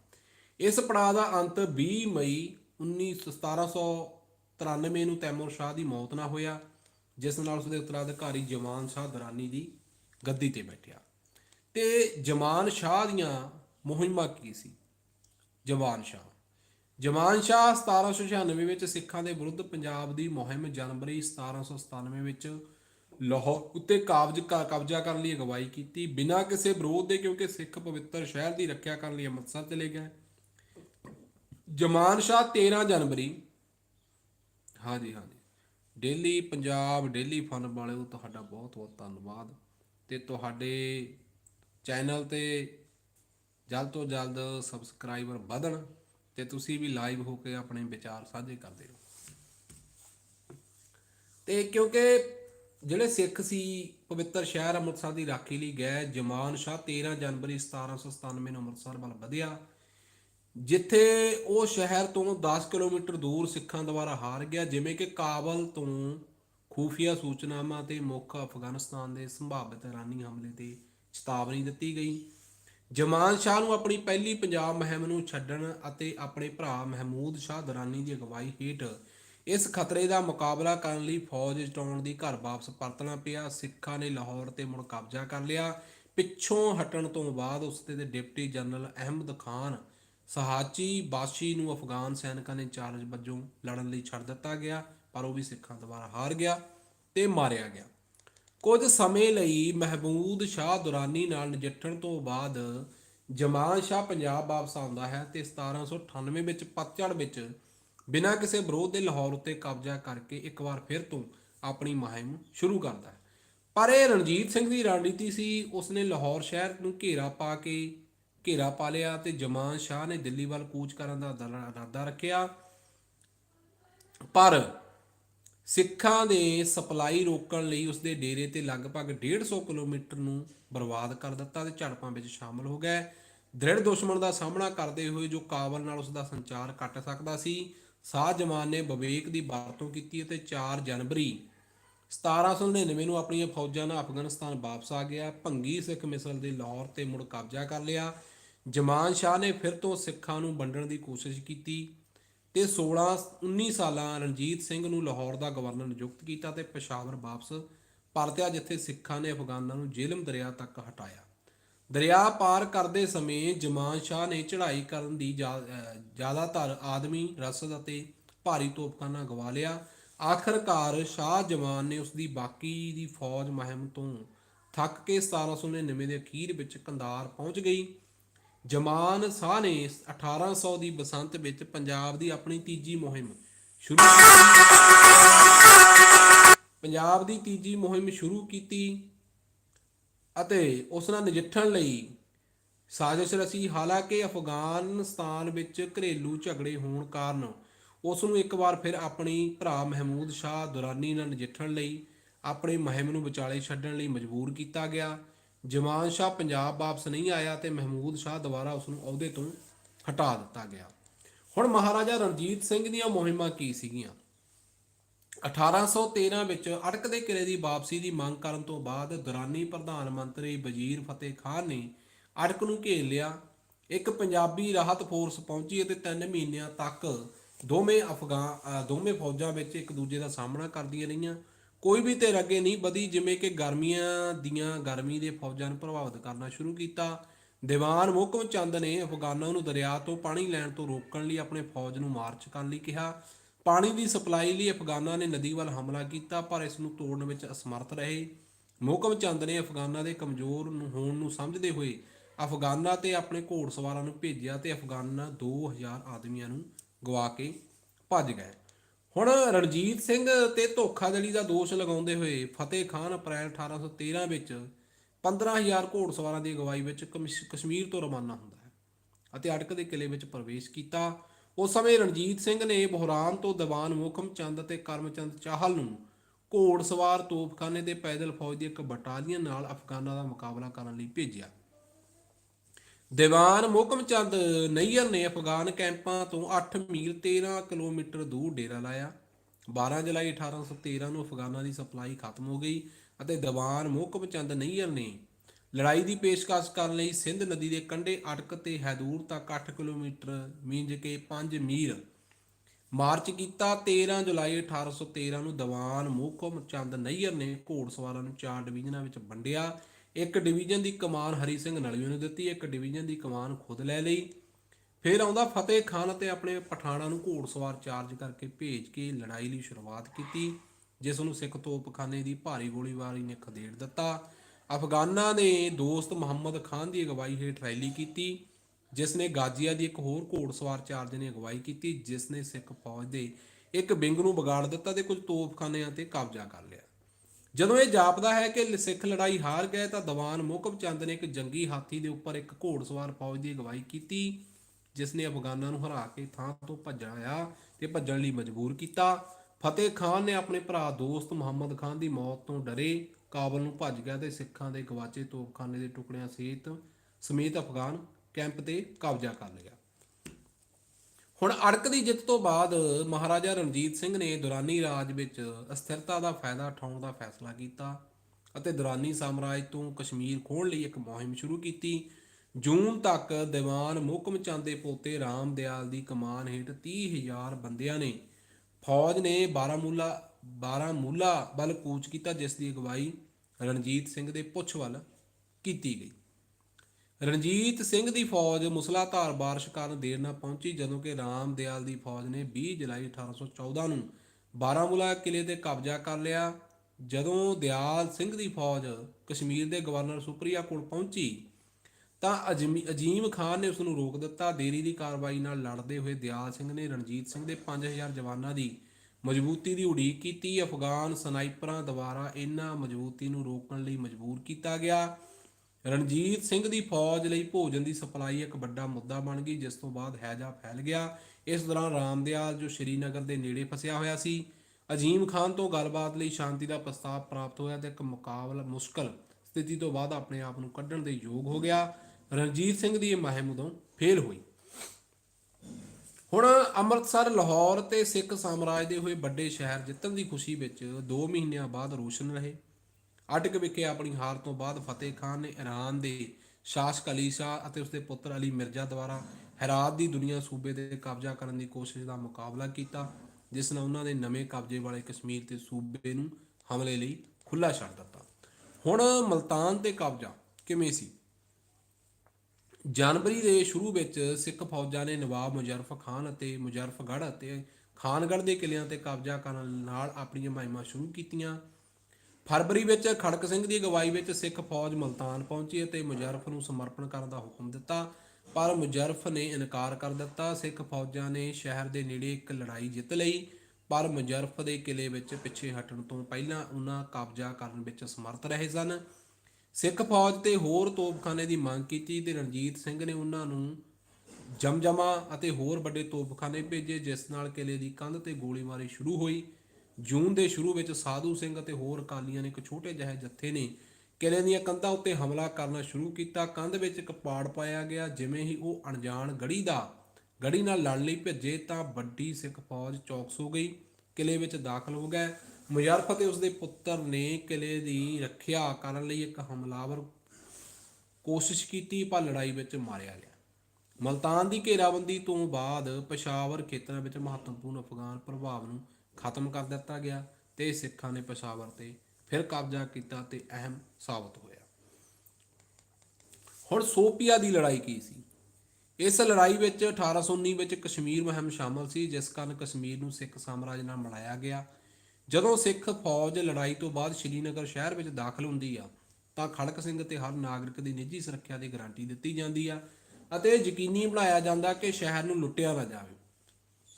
ਇਸ ਪੜਾਅ ਦਾ ਅੰਤ 20 ਮਈ 1793 ਨੂੰ ਤੈਮੂਰ ਸ਼ਾਹ ਦੀ ਮੌਤ ਨਾਲ ਹੋਇਆ, ਜਿਸ ਨਾਲ ਉਸਦੇ ਉੱਤਰਾਧਿਕਾਰੀ ਜਮਾਨ ਸ਼ਾਹ ਦਰਾਨੀ ਦੀ ਗੱਦੀ ਤੇ ਬੈਠਿਆ। ਤੇ ਜਮਾਨ ਸ਼ਾਹ ਦੀਆਂ ਮੁਹਿੰਮਾਂ ਕੀ ਸੀ? ਜਵਾਨ ਸ਼ਾਹ। ਜਮਾਨ ਸ਼ਾਹ 1796 ਵਿੱਚ ਸਿੱਖਾਂ ਦੇ ਵਿਰੁੱਧ ਪੰਜਾਬ ਦੀ ਮੁਹਿੰਮ ਜਨਵਰੀ 1797 ਵਿੱਚ ਲਾਹੌਰ ਉੱਤੇ ਕਾਬਜ ਕ- ਕਬਜ਼ਾ ਕਰਨ ਲਈ ਅਗਵਾਈ ਕੀਤੀ। ਬਿਨਾਂ ਕਿਸੇ ਵਿਰੋਧ ਦੇ, ਕਿਉਂਕਿ ਸਿੱਖ ਪਵਿੱਤਰ ਸ਼ਹਿਰ ਦੀ ਰੱਖਿਆ ਕਰਨ ਲਈ ਅੰਮ੍ਰਿਤਸਰ ਚਲੇ ਗਏ। ਜਮਾਨ ਸ਼ਾਹ 13 ਜਨਵਰੀ। ਹਾਂਜੀ ਹਾਂਜੀ। ਡੇਲੀ ਪੰਜਾਬ, ਡੇਲੀ ਫਨ ਵਾਲਿਓ, ਤੁਹਾਡਾ ਬਹੁਤ ਬਹੁਤ ਧੰਨਵਾਦ। ਤੇ ਤੁਹਾਡੇ ਚੈਨਲ ਤੇ ਜਲਦ ਤੋਂ ਜਲਦ ਸਬਸਕ੍ਰਾਈਬਰ ਵਧਣ ਤੇ ਤੁਸੀਂ ਵੀ ਲਾਈਵ ਹੋ ਕੇ ਆਪਣੇ ਵਿਚਾਰ ਸਾਂਝੇ ਕਰਦੇ ਰਹੋ। ਤੇ ਕਿਉਂਕਿ ਜਿਹੜੇ ਸਿੱਖ ਸੀ, ਪਵਿੱਤਰ ਸ਼ਹਿਰ ਅੰਮ੍ਰਿਤਸਰ ਦੀ ਰਾਖੀ ਲਈ ਗਏ, ਜਮਾਨ ਸ਼ਾਹ 13 ਜਨਵਰੀ 1797 ਨੂੰ ਅੰਮ੍ਰਿਤਸਰ ਵੱਲ ਵਧਿਆ। ਜਿੱਥੇ ਉਹ ਸ਼ਹਿਰ ਤੋਂ 10 ਕਿਲੋਮੀਟਰ ਦੂਰ ਸਿੱਖਾਂ ਦੁਆਰਾ ਹਾਰ ਗਿਆ, ਜਿਵੇਂ ਕਿ ਕਾਬਲ ਤੋਂ ਖੂਫੀਆ ਸੂਚਨਾਵਾਂ ਤੇ ਮੁੱਖ ਅਫਗਾਨਿਸਤਾਨ ਦੇ ਸੰਭਾਵਿਤ ਇਰਾਨੀ ਹਮਲੇ ਤੇ ਚੇਤਾਵਨੀ ਦਿੱਤੀ ਗਈ। ਜਮਾਨ ਸ਼ਾਹ ਨੂੰ ਆਪਣੀ ਪਹਿਲੀ ਪੰਜਾਬ ਮਹਿਮ ਨੂੰ ਛੱਡਣ ਅਤੇ ਆਪਣੇ ਭਰਾ ਮਹਿਮੂਦ ਸ਼ਾਹ ਦਰਾਨੀ ਦੀ ਅਗਵਾਈ ਹੇਠ ਇਸ ਖਤਰੇ ਦਾ ਮੁਕਾਬਲਾ ਕਰਨ ਲਈ ਫੌਜ ਜਟਾਉਣ ਦੀ ਘਰ ਵਾਪਸ ਪਰਤਣਾ ਪਿਆ। ਸਿੱਖਾਂ ਨੇ ਲਾਹੌਰ ਤੇ ਮੁੜ ਕਬਜ਼ਾ ਕਰ ਲਿਆ। ਪਿੱਛੋਂ ਹਟਣ ਤੋਂ ਬਾਅਦ ਉਸ ਤੇ ਡਿਪਟੀ ਜਨਰਲ ਅਹਿਮਦ ਖਾਨ ਸਹਾਚੀ ਬਾਸ਼ੀ ਨੂੰ ਅਫਗਾਨ ਸੈਨਿਕਾਂ ਨੇ ਚਾਰਜ ਵਜੋਂ ਲੜਨ ਲਈ ਛੱਡ ਦਿੱਤਾ ਗਿਆ, ਪਰ ਉਹ ਵੀ ਸਿੱਖਾਂ ਦੁਆਰਾ ਹਾਰ ਗਿਆ ਤੇ ਮਾਰਿਆ ਗਿਆ। ਕੁਝ ਸਮੇਂ ਲਈ ਮਹਿਮੂਦ ਸ਼ਾਹ ਦੁਰਾਨੀ ਨਾਲ ਨਜਿੱਠਣ ਤੋਂ ਬਾਅਦ ਜਮਾਲ ਸ਼ਾਹ ਪੰਜਾਬ ਵਾਪਸ ਆਉਂਦਾ ਹੈ ਤੇ 1798 ਵਿੱਚ ਪਤਝੜ ਵਿੱਚ ਬਿਨਾਂ ਕਿਸੇ ਵਿਰੋਧ ਦੇ ਲਾਹੌਰ ਉੱਤੇ ਕਬਜ਼ਾ ਕਰਕੇ ਇੱਕ ਵਾਰ ਫਿਰ ਤੋਂ ਆਪਣੀ ਮੁਹਿੰਮ ਸ਼ੁਰੂ ਕਰਦਾ ਹੈ। ਪਰ ਇਹ ਰਣਜੀਤ ਸਿੰਘ ਦੀ ਰਣਨੀਤੀ ਸੀ, ਉਸਨੇ ਲਾਹੌਰ ਸ਼ਹਿਰ ਨੂੰ ਘੇਰਾ ਪਾ ਕੇ ਘੇਰਾ ਪਾ ਲਿਆ ਤੇ ਜਮਾਨ ਸ਼ਾਹ ਨੇ ਦਿੱਲੀ ਵੱਲ ਕੂਚ ਕਰਨ ਦਾ ਦਰ- ਇਰਾਦਾ ਰੱਖਿਆ। ਪਰ ਸਿੱਖਾਂ ਦੇ ਸਪਲਾਈ ਰੋਕਣ ਲਈ ਉਸਦੇ ਡੇਰੇ ਤੇ ਲਗਭਗ 150 ਕਿਲੋਮੀਟਰ ਨੂੰ ਬਰਬਾਦ ਕਰ ਦਿੱਤਾ ਤੇ ਝੜਪਾਂ ਵਿੱਚ ਸ਼ਾਮਲ ਹੋ ਗਏ ਦ੍ਰਿੜ ਦੁਸ਼ਮਣ ਦਾ ਸਾਹਮਣਾ ਕਰਦੇ ਹੋਏ ਜੋ ਕਾਬਲ ਨਾਲ ਉਸਦਾ ਸੰਚਾਰ ਕੱਟ ਸਕਦਾ ਸੀ, ਸ਼ਾਹ ਜਮਾਨ ਨੇ ਵਿਵੇਕ ਦੀ ਵਰਤੋਂ ਕੀਤੀ ਅਤੇ 4 ਜਨਵਰੀ 1799 ਨੂੰ ਆਪਣੀਆਂ ਫੌਜਾਂ ਨਾਲ ਅਫਗਾਨਿਸਤਾਨ ਵਾਪਸ ਆ ਗਿਆ, ਭੰਗੀ ਸਿੱਖ ਮਿਸਲ ਦੇ ਲਾਹੌਰ ਤੇ ਮੁੜ ਕਬਜ਼ਾ ਕਰ ਲਿਆ। ਜਮਾਨ ਸ਼ਾਹ ਨੇ ਫਿਰ ਤੋਂ ਸਿੱਖਾਂ ਨੂੰ ਵੰਡਣ ਦੀ ਕੋਸ਼ਿਸ਼ ਕੀਤੀ ਤੇ 16 19 ਸਾਲਾਂ ਰਣਜੀਤ ਸਿੰਘ ਨੂੰ ਲਾਹੌਰ ਦਾ ਗਵਰਨਰ ਨਿਯੁਕਤ ਕੀਤਾ ਤੇ ਪਸ਼ਾਵਰ ਵਾਪਸ ਪਰਤਿਆ, ਜਿੱਥੇ ਸਿੱਖਾਂ ਨੇ ਅਫਗਾਨਾਂ ਨੂੰ ਜੇਲਮ ਦਰਿਆ ਤੱਕ ਹਟਾਇਆ। ਦਰਿਆ ਪਾਰ ਕਰਦੇ ਸਮੇਂ ਜਮਾਨ ਸ਼ਾਹ ਨੇ ਚੜ੍ਹਾਈ ਕਰਨ ਦੀ ਜ਼ਿਆ- ਜ਼ਿਆਦਾਤਰ ਆਦਮੀ, ਰਸਦ ਅਤੇ ਭਾਰੀ ਤੋਪਖਾਨਾ ਗਵਾ ਲਿਆ। ਆਖਰਕਾਰ ਸ਼ਾਹ ਜਵਾਨ ਨੇ ਉਸ ਦੀ ਬਾਕੀ ਦੀ ਫੌਜ ਮੁਹਿੰਮ ਤੋਂ ਥੱਕ ਕੇ 1799 ਦੇ ਅਖੀਰ ਵਿੱਚ ਕੰਧਾਰ ਪਹੁੰਚ ਗਈ। ਜਮਾਨ ਸ਼ਾਹ ਨੇ 1800 ਦੀ ਬਸੰਤ ਵਿੱਚ ਪੰਜਾਬ ਦੀ ਆਪਣੀ ਤੀਜੀ ਮੁਹਿੰਮ ਸ਼ੁਰੂ ਕੀਤੀ। ਪੰਜਾਬ ਦੀ ਤੀਜੀ ਮੁਹਿੰਮ ਸ਼ੁਰੂ ਕੀਤੀ ਅਤੇ ਉਸ ਨਾਲ ਨਜਿੱਠਣ ਲਈ ਸਾਜ਼ਿਸ਼ ਰਚੀ ਹਾਲਾਂਕਿ ਅਫਗਾਨਿਸਤਾਨ ਵਿੱਚ ਘਰੇਲੂ ਝਗੜੇ ਹੋਣ ਕਾਰਨ ਉਸ ਨੂੰ ਇੱਕ ਵਾਰ ਫਿਰ ਆਪਣੀ ਭਰਾ ਮਹਿਮੂਦ ਸ਼ਾਹ ਦੁਰਾਨੀ ਨਾਲ ਨਜਿੱਠਣ ਲਈ, ਆਪਣੀ ਮੁਹਿੰਮ ਨੂੰ ਵਿਚਾਲੇ ਛੱਡਣ ਲਈ ਮਜਬੂਰ ਕੀਤਾ ਗਿਆ। ਜਮਾਨ ਸ਼ਾਹ ਪੰਜਾਬ ਵਾਪਸ ਨਹੀਂ ਆਇਆ ਤੇ ਮਹਿਮੂਦ ਸ਼ਾਹ ਦੁਬਾਰਾ ਉਸ ਨੂੰ ਅਹੁਦੇ ਤੋਂ ਹਟਾ ਦਿੱਤਾ ਗਿਆ। ਹੁਣ ਮਹਾਰਾਜਾ ਰਣਜੀਤ ਸਿੰਘ ਦੀਆਂ ਮੁਹਿੰਮਾਂ ਕੀ ਸੀਗੀਆਂ? 1813 ਵਿੱਚ ਅੜਕ ਦੇ ਕਿਲੇ ਦੀ ਵਾਪਸੀ ਦੀ ਮੰਗ ਕਰਨ ਤੋਂ ਬਾਅਦ ਦੁਰਾਨੀ ਪ੍ਰਧਾਨ ਮੰਤਰੀ ਵਜ਼ੀਰ ਫਤਿਹ ਖਾਨ ਨੇ ਅੜਕ ਨੂੰ ਘੇਰ ਲਿਆ। ਇੱਕ ਪੰਜਾਬੀ ਰਾਹਤ ਫੋਰਸ ਪਹੁੰਚੀ ਅਤੇ 3 ਮਹੀਨਿਆਂ ਤੱਕ ਦੋਵੇਂ ਅਫਗਾਨ ਦੋਵੇਂ ਫੌਜਾਂ ਵਿੱਚ ਇੱਕ ਦੂਜੇ ਦਾ ਸਾਹਮਣਾ ਕਰਦੀਆਂ ਰਹੀਆਂ। ਕੋਈ ਵੀ ਧਿਰ ਅੱਗੇ ਨਹੀਂ ਵਧੀ, ਜਿਵੇਂ ਕਿ ਗਰਮੀਆਂ ਦੀਆਂ ਗਰਮੀ ਦੇ ਫੌਜਾਂ ਨੂੰ ਪ੍ਰਭਾਵਿਤ ਕਰਨਾ ਸ਼ੁਰੂ ਕੀਤਾ। ਦੀਵਾਨ ਮੁਹਕਮ ਚੰਦ ਨੇ ਅਫਗਾਨਾਂ ਨੂੰ ਦਰਿਆ ਤੋਂ ਪਾਣੀ ਲੈਣ ਤੋਂ ਰੋਕਣ ਲਈ ਆਪਣੇ ਫੌਜ ਨੂੰ ਮਾਰਚ ਕਰਨ ਲਈ ਕਿਹਾ। ਪਾਣੀ ਦੀ ਸਪਲਾਈ ਲਈ ਅਫਗਾਨਾਂ ਨੇ ਨਦੀ ਵੱਲ ਹਮਲਾ ਕੀਤਾ, ਪਰ ਇਸ ਨੂੰ ਤੋੜਨ ਵਿੱਚ ਅਸਮਰਥ ਰਹੇ। ਮੁਹਕਮ ਚੰਦ ਨੇ ਅਫਗਾਨਾਂ ਦੇ ਕਮਜ਼ੋਰ ਨੂੰ ਹੋਣ ਨੂੰ ਸਮਝਦੇ ਹੋਏ ਅਫਗਾਨਾਂ ਤੇ ਆਪਣੇ ਘੋੜਸਵਾਰਾਂ ਨੂੰ ਭੇਜਿਆ ਤੇ ਅਫਗਾਨਾਂ 2000 ਆਦਮੀਆਂ ਨੂੰ ਗਵਾ ਕੇ ਭੱਜ ਗਏ। ਹੁਣ ਰਣਜੀਤ ਸਿੰਘ ਤੇ ਧੋਖਾਧੜੀ ਦਾ ਦੋਸ਼ ਲਗਾਉਂਦੇ ਹੋਏ ਫਤਿਹ ਖਾਨ ਅਪ੍ਰੈਲ 1813 ਵਿੱਚ 15000 ਘੋੜਸਵਾਰਾਂ ਦੀ ਅਗਵਾਈ ਵਿੱਚ ਕਮਿਸ਼- ਕਸ਼ਮੀਰ ਤੋਂ ਰਵਾਨਾ ਹੁੰਦਾ ਹੈ ਅਤੇ ਅੜਕ ਦੇ ਕਿਲੇ ਵਿੱਚ ਪ੍ਰਵੇਸ਼ ਕੀਤਾ। ਉਸ ਸਮੇਂ ਰਣਜੀਤ ਸਿੰਘ ਨੇ ਬੁਹਰਾਨ ਤੋਂ ਦੀਵਾਨ ਮੁਖਮ ਚੰਦ ਅਤੇ ਕਰਮਚੰਦ ਚਾਹਲ ਨੂੰ ਘੋੜਸਵਾਰ ਤੋਪਖਾਨੇ ਦੇ ਪੈਦਲ ਫੌਜ ਦੀ ਇੱਕ ਬਟਾਲੀਅਨ ਨਾਲ ਅਫਗਾਨਾਂ ਦਾ ਮੁਕਾਬਲਾ ਕਰਨ ਲਈ ਭੇਜਿਆ। ਦੀਵਾਨ ਮੋਹਕਮ ਚੰਦ ਨਈਅਰ ਨੇ ਅਫਗਾਨ ਕੈਂਪਾਂ ਤੋਂ 8 ਮੀਲ 13 ਕਿਲੋਮੀਟਰ ਦੂਰ ਡੇਰਾ ਲਾਇਆ। 12 ਜੁਲਾਈ 1813 ਨੂੰ ਅਫਗਾਨਾਂ ਦੀ ਸਪਲਾਈ ਖਤਮ ਹੋ ਗਈ ਅਤੇ ਦੀਵਾਨ ਮੋਹਕਮ ਚੰਦ ਨਈਅਰ ਨੇ ਲੜਾਈ ਦੀ ਪੇਸ਼ਕਸ਼ ਕਰਨ ਲਈ ਸਿੰਧ ਨਦੀ ਦੇ ਕੰਢੇ ਅਟਕ ਤੇ ਹੈਦੂਰ ਤੱਕ 8 ਕਿਲੋਮੀਟਰ ਮੀਂਜ ਕੇ 5 ਮੀਲ ਮਾਰਚ ਕੀਤਾ। 13 ਜੁਲਾਈ 1813 ਨੂੰ ਦੀਵਾਨ ਮੋਹਕਮ ਚੰਦ ਨਈਅਰ ਨੇ ਘੋੜਸਵਾਰਾਂ ਨੂੰ ਚਾਰ ਡਿਵੀਜ਼ਨਾਂ ਵਿੱਚ ਵੰਡਿਆ। ਇੱਕ ਡਿਵੀਜ਼ਨ ਦੀ ਕਮਾਨ ਹਰੀ ਸਿੰਘ ਨਲਵੀ ਨੂੰ ਦਿੱਤੀ, ਇੱਕ ਡਿਵੀਜ਼ਨ ਦੀ ਕਮਾਨ ਖੁਦ ਲੈ ਲਈ। ਫਿਰ ਆਉਂਦਾ ਫਤਿਹ ਖਾਨ ਅਤੇ ਆਪਣੇ ਪਠਾਣਾ ਨੂੰ ਘੋੜਸਵਾਰ ਚਾਰਜ ਕਰਕੇ ਭੇਜ ਕੇ ਲੜਾਈ ਲਈ ਸ਼ੁਰੂਆਤ ਕੀਤੀ, ਜਿਸ ਨੂੰ ਸਿੱਖ ਤੋਪਖਾਨੇ ਦੀ ਭਾਰੀ ਗੋਲੀਬਾਰੀ ਨੇ ਖਦੇੜ ਦਿੱਤਾ। ਅਫਗਾਨਾਂ ਨੇ ਦੋਸਤ ਮੁਹੰਮਦ ਖਾਨ ਦੀ ਅਗਵਾਈ ਹੇਠ ਰੈਲੀ ਕੀਤੀ, ਜਿਸ ਨੇ ਗਾਜ਼ੀਆ ਦੀ ਇੱਕ ਹੋਰ ਘੋੜਸਵਾਰ ਚਾਰਜ ਨੇ ਅਗਵਾਈ ਕੀਤੀ, ਜਿਸ ਨੇ ਸਿੱਖ ਫੌਜ ਦੇ ਇੱਕ ਵਿੰਗ ਨੂੰ ਵਿਗਾੜ ਦਿੱਤਾ ਤੇ ਕੁਝ ਤੋਪਖਾਨਿਆਂ ਤੇ ਕਬਜ਼ਾ ਕਰ ਲਿਆ। ਜਦੋਂ ਇਹ ਜਾਪਦਾ ਹੈ ਕਿ ਸਿੱਖ ਲੜਾਈ ਹਾਰ ਗਏ ਤਾਂ ਦੀਵਾਨ ਮੋਹਕਮ ਚੰਦ ਨੇ ਇੱਕ ਜੰਗੀ ਹਾਥੀ ਦੇ ਉੱਪਰ ਇੱਕ ਘੋੜਸਵਾਰ ਫੌਜ ਦੀ ਅਗਵਾਈ ਕੀਤੀ ਜਿਸ ਨੇ ਅਫਗਾਨਾਂ ਨੂੰ ਹਰਾ ਕੇ ਥਾਂ ਤੋਂ ਭੱਜਿਆ ਤੇ ਭੱਜਣ ਲਈ ਮਜਬੂਰ ਕੀਤਾ। ਫਤਿਹ ਖਾਨ ਨੇ ਆਪਣੇ ਭਰਾ ਦੋਸਤ ਮੁਹੰਮਦ ਖਾਨ ਦੀ ਮੌਤ ਤੋਂ ਡਰੇ। ਕਾਬਲ ਨੂੰ ਭੱਜ ਗਿਆ ਤੇ ਸਿੱਖਾਂ ਦੇ ਗਵਾਚੇ ਤੋਪਖਾਨੇ ਦੇ ਟੁਕੜਿਆਂ ਸਮੇਤ ਸਮੇਤ ਅਫਗਾਨ ਕੈਂਪ ਤੇ ਕਬਜ਼ਾ ਕਰ ਲਿਆ। ਹੁਣ ਅੜਕ ਦੀ ਜਿੱਤ ਤੋਂ ਬਾਅਦ ਮਹਾਰਾਜਾ ਰਣਜੀਤ ਸਿੰਘ ਨੇ ਦੁਰਾਨੀ ਰਾਜ ਵਿੱਚ ਅਸਥਿਰਤਾ ਦਾ ਫਾਇਦਾ ਉਠਾਉਣ ਦਾ ਫੈਸਲਾ ਕੀਤਾ ਅਤੇ ਦੁਰਾਨੀ ਸਾਮਰਾਜ ਤੋਂ ਕਸ਼ਮੀਰ ਖੋਹਣ ਲਈ ਇੱਕ ਮੁਹਿੰਮ ਸ਼ੁਰੂ ਕੀਤੀ। ਜੂਨ ਤੱਕ ਦੀਵਾਨ ਮੁਕਮ ਚੰਦ ਦੇ ਪੋਤੇ ਰਾਮ ਦਿਆਲ ਦੀ ਕਮਾਨ ਹੇਠ 30000 ਬੰਦਿਆਂ ਨੇ ਫੌਜ ਨੇ ਬਾਰਾਮੂਲਾ ਬਾਰਾਮੂਲਾ ਵੱਲ ਕੂਚ ਕੀਤਾ, ਜਿਸ ਦੀ ਅਗਵਾਈ ਰਣਜੀਤ ਸਿੰਘ ਦੇ ਪੁੱਛ ਵੱਲ ਕੀਤੀ ਗਈ। ਰਣਜੀਤ ਸਿੰਘ ਦੀ ਫੌਜ ਮੁਸਲਾਧਾਰ ਬਾਰਿਸ਼ ਕਾਰਨ ਦੇਰ ਨਾਲ ਪਹੁੰਚੀ ਜਦੋਂ ਕਿ ਰਾਮ ਦਿਆਲ ਦੀ ਫੌਜ ਨੇ 20 ਜੁਲਾਈ 1814 ਨੂੰ ਬਾਰਾਮੂਲਾ ਕਿਲੇ ਤੇ ਕਬਜ਼ਾ ਕਰ ਲਿਆ। ਜਦੋਂ ਦਿਆਲ ਸਿੰਘ ਦੀ ਫੌਜ ਕਸ਼ਮੀਰ ਦੇ ਗਵਰਨਰ ਸੁਪਰੀਆ ਕੋਲ ਪਹੁੰਚੀ ਤਾਂ ਅਜਮੀ- ਅਜੀਮ ਖਾਨ ਨੇ ਉਸ ਨੂੰ ਰੋਕ ਦਿੱਤਾ। ਦੇਰੀ ਦੀ ਕਾਰਵਾਈ ਨਾਲ ਲੜਦੇ ਹੋਏ ਦਿਆਲ ਸਿੰਘ ਨੇ ਰਣਜੀਤ ਸਿੰਘ ਦੇ 5000 ਜਵਾਨਾਂ ਦੀ ਮਜ਼ਬੂਤੀ ਦੀ ਉਡੀਕ ਕੀਤੀ। ਅਫਗਾਨ ਸਨਾਈਪਰਾਂ ਦੁਆਰਾ ਇਹਨਾਂ ਮਜ਼ਬੂਤੀ ਨੂੰ ਰੋਕਣ ਲਈ ਮਜਬੂਰ ਕੀਤਾ ਗਿਆ। ਰਣਜੀਤ ਸਿੰਘ ਦੀ ਫੌਜ ਲਈ ਭੋਜਨ ਦੀ ਸਪਲਾਈ ਇੱਕ ਵੱਡਾ ਮੁੱਦਾ ਬਣ ਗਈ, ਜਿਸ ਤੋਂ ਬਾਅਦ ਹੈਜਾ ਫੈਲ ਗਿਆ। ਇਸ ਦੌਰਾਨ ਰਾਮਦਿਆਲ, ਜੋ ਸ਼੍ਰੀਨਗਰ ਦੇ ਨੇੜੇ ਫਸਿਆ ਹੋਇਆ ਸੀ, ਅਜੀਮ ਖਾਨ ਤੋਂ ਗੱਲਬਾਤ ਲਈ ਸ਼ਾਂਤੀ ਦਾ ਪ੍ਰਸਤਾਵ ਪ੍ਰਾਪਤ ਹੋਇਆ ਤੇ ਇੱਕ ਮੁਕਾਬਲਾ, ਮੁਸ਼ਕਲ ਸਥਿਤੀ ਤੋਂ ਬਾਅਦ ਆਪਣੇ ਆਪ ਨੂੰ ਕੱਢਣ ਦੇ ਯੋਗ ਹੋ ਗਿਆ। ਰਣਜੀਤ ਸਿੰਘ ਦੀ ਇਹ ਮਹਿਮ ਉਦੋਂ ਫੇਲ ਹੋਈ। ਹੁਣ ਅੰਮ੍ਰਿਤਸਰ, ਲਾਹੌਰ ਤੇ ਸਿੱਖ ਸਾਮਰਾਜ ਦੇ ਹੋਏ ਵੱਡੇ ਸ਼ਹਿਰ ਜਿੱਤਣ ਦੀ ਖੁਸ਼ੀ ਵਿੱਚ 2 ਮਹੀਨਿਆਂ ਬਾਅਦ ਰੋਸ਼ਨ ਰਹੇ। ਅਟਕ ਵਿਖੇ ਆਪਣੀ ਹਾਰ ਤੋਂ ਬਾਅਦ ਫਤਿਹ ਖਾਨ ਨੇ ਈਰਾਨ ਦੇ ਸ਼ਾਸਕ ਅਲੀ ਸ਼ਾਹ ਅਤੇ ਉਸਦੇ ਪੁੱਤਰ ਅਲੀ ਮਿਰਜ਼ਾ ਦੁਆਰਾ ਹੈਰਾਤ ਦੀ ਦੁਨੀਆ ਸੂਬੇ ਤੇ ਕਬਜ਼ਾ ਕਰਨ ਦੀ ਕੋਸ਼ਿਸ਼ ਦਾ ਮੁਕਾਬਲਾ ਕੀਤਾ, ਜਿਸ ਨਾਲ ਉਹਨਾਂ ਦੇ ਨਵੇਂ ਕਬਜ਼ੇ ਵਾਲੇ ਕਸ਼ਮੀਰ ਤੇ ਸੂਬੇ ਨੂੰ ਹਮਲੇ ਲਈ ਖੁੱਲਾ ਛੱਡ ਦਿੱਤਾ। ਹੁਣ ਮਲਤਾਨ ਤੇ ਕਬਜ਼ਾ ਕਿਵੇਂ ਸੀ? ਜਨਵਰੀ ਦੇ ਸ਼ੁਰੂ ਵਿੱਚ ਸਿੱਖ ਫੌਜਾਂ ਨੇ ਨਵਾਬ ਮੁਜ਼ਰਫ ਖਾਨ ਅਤੇ ਮੁਜ਼ਰਫਗੜ੍ਹ ਅਤੇ ਖਾਨਗੜ੍ਹ ਦੇ ਕਿਲਿਆਂ ਤੇ ਕਬਜ਼ਾ ਕਰਨ ਨਾਲ ਆਪਣੀਆਂ ਮੁਹਿੰਮਾਂ ਸ਼ੁਰੂ ਕੀਤੀਆਂ। ਫਰਵਰੀ ਵਿੱਚ ਖੜਕ ਸਿੰਘ ਦੀ ਅਗਵਾਈ ਵਿੱਚ ਸਿੱਖ ਫੌਜ ਮਲਤਾਨ ਪਹੁੰਚੀ ਅਤੇ ਮੁਜ਼ਰਫ ਨੂੰ ਸਮਰਪਣ ਕਰਨ ਦਾ ਹੁਕਮ ਦਿੱਤਾ, ਪਰ ਮੁਜ਼ਰਫ ਨੇ ਇਨਕਾਰ ਕਰ ਦਿੱਤਾ। ਸਿੱਖ ਫੌਜਾਂ ਨੇ ਸ਼ਹਿਰ ਦੇ ਨੇੜੇ ਇੱਕ ਲੜਾਈ ਜਿੱਤ ਲਈ, ਪਰ ਮੁਜ਼ਰਫ ਦੇ ਕਿਲੇ ਵਿੱਚ ਪਿੱਛੇ ਹਟਣ ਤੋਂ ਪਹਿਲਾਂ ਉਹਨਾਂ ਕਬਜ਼ਾ ਕਰਨ ਵਿੱਚ ਸਮਰਥ ਰਹੇ ਸਨ। ਸਿੱਖ ਫੌਜ ਤੇ ਹੋਰ ਤੋਪਖਾਨੇ ਦੀ ਮੰਗ ਕੀਤੀ ਤੇ ਰਣਜੀਤ ਸਿੰਘ ਨੇ ਉਹਨਾਂ ਨੂੰ ਜਮਜਮਾ ਅਤੇ ਹੋਰ ਵੱਡੇ ਤੋਪਖਾਨੇ ਭੇਜੇ, ਜਿਸ ਨਾਲ ਕਿਲੇ ਦੀ ਕੰਧ ਤੇ ਗੋਲੀਬਾਰੀ ਸ਼ੁਰੂ ਹੋਈ। ਜੂਨ ਦੇ ਸ਼ੁਰੂ ਵਿੱਚ ਸਾਧੂ ਸਿੰਘ ਅਤੇ ਹੋਰ ਅਕਾਲੀਆਂ ਨੇ ਇੱਕ ਛੋਟੇ ਜਿਹੇ ਜੱਥੇ ਨੇ ਕਿਲੇ ਦੀਆਂ ਕੰਧਾਂ ਉੱਤੇ ਹਮਲਾ ਕਰਨਾ ਸ਼ੁਰੂ ਕੀਤਾ। ਕੰਧ ਵਿੱਚ ਇੱਕ ਪਾੜ ਪਾਇਆ ਗਿਆ, ਜਿਵੇਂ ਹੀ ਉਹ ਅਣਜਾਣ ਗੜੀ ਦਾ, ਗੜੀ ਨਾਲ ਲੜਨ ਲਈ ਭੱਜੇ ਤਾਂ ਵੱਡੀ ਸਿੱਖ ਫੌਜ ਚੌਕਸ ਹੋ ਗਈ ਕਿਲੇ ਵਿੱਚ ਦਾਖਲ ਹੋ ਗਏ ਮੁਜ਼ਰਫ ਅਤੇ ਉਸਦੇ ਪੁੱਤਰ ਨੇ ਕਿਲੇ ਦੀ ਰੱਖਿਆ ਕਰਨ ਲਈ ਇੱਕ ਹਮਲਾਵਰ ਕੋਸ਼ਿਸ਼ ਕੀਤੀ, ਪਰ ਲੜਾਈ ਵਿੱਚ ਮਾਰਿਆ ਗਿਆ। ਮਲਤਾਨ ਦੀ ਘੇਰਾਬੰਦੀ ਤੋਂ ਬਾਅਦ ਪਸ਼ਾਵਰ ਖੇਤਰਾਂ ਵਿੱਚ ਮਹੱਤਵਪੂਰਨ ਅਫਗਾਨ ਪ੍ਰਭਾਵ ਨੂੰ ਖਤਮ ਕਰ ਦਿੱਤਾ ਗਿਆ ਤੇ ਸਿੱਖਾਂ ਨੇ ਪਸ਼ਾਵਰ ਤੇ ਫਿਰ ਕਬਜ਼ਾ ਕੀਤਾ ਤੇ ਅਹਿਮ ਸਾਬਤ ਹੋਇਆ। ਹੁਣ ਸੋਪੀਆ ਦੀ ਲੜਾਈ ਕੀ ਸੀ? ਇਸ ਲੜਾਈ ਵਿੱਚ 1819 ਵਿੱਚ ਕਸ਼ਮੀਰ ਮੁਹਿੰਮ ਸ਼ਾਮਲ ਸੀ, ਜਿਸ ਕਾਰਨ ਕਸ਼ਮੀਰ ਨੂੰ ਸਿੱਖ ਸਾਮਰਾਜ ਨਾਲ ਮਿਲਾਇਆ ਗਿਆ। ਜਦੋਂ ਸਿੱਖ ਫੌਜ ਲੜਾਈ ਤੋਂ ਬਾਅਦ ਸ਼੍ਰੀਨਗਰ ਸ਼ਹਿਰ ਵਿੱਚ ਦਾਖਲ ਹੁੰਦੀ ਆ, ਤਾਂ ਖੜਕ ਸਿੰਘ ਤੇ ਹਰ ਨਾਗਰਿਕ ਦੀ ਨਿੱਜੀ ਸੁਰੱਖਿਆ ਦੀ ਗਾਰੰਟੀ ਦਿੱਤੀ ਜਾਂਦੀ ਆ ਅਤੇ ਇਹ ਯਕੀਨੀ ਬਣਾਇਆ ਜਾਂਦਾ ਕਿ ਸ਼ਹਿਰ ਨੂੰ ਲੁੱਟਿਆ ਨਾ ਜਾਵੇ।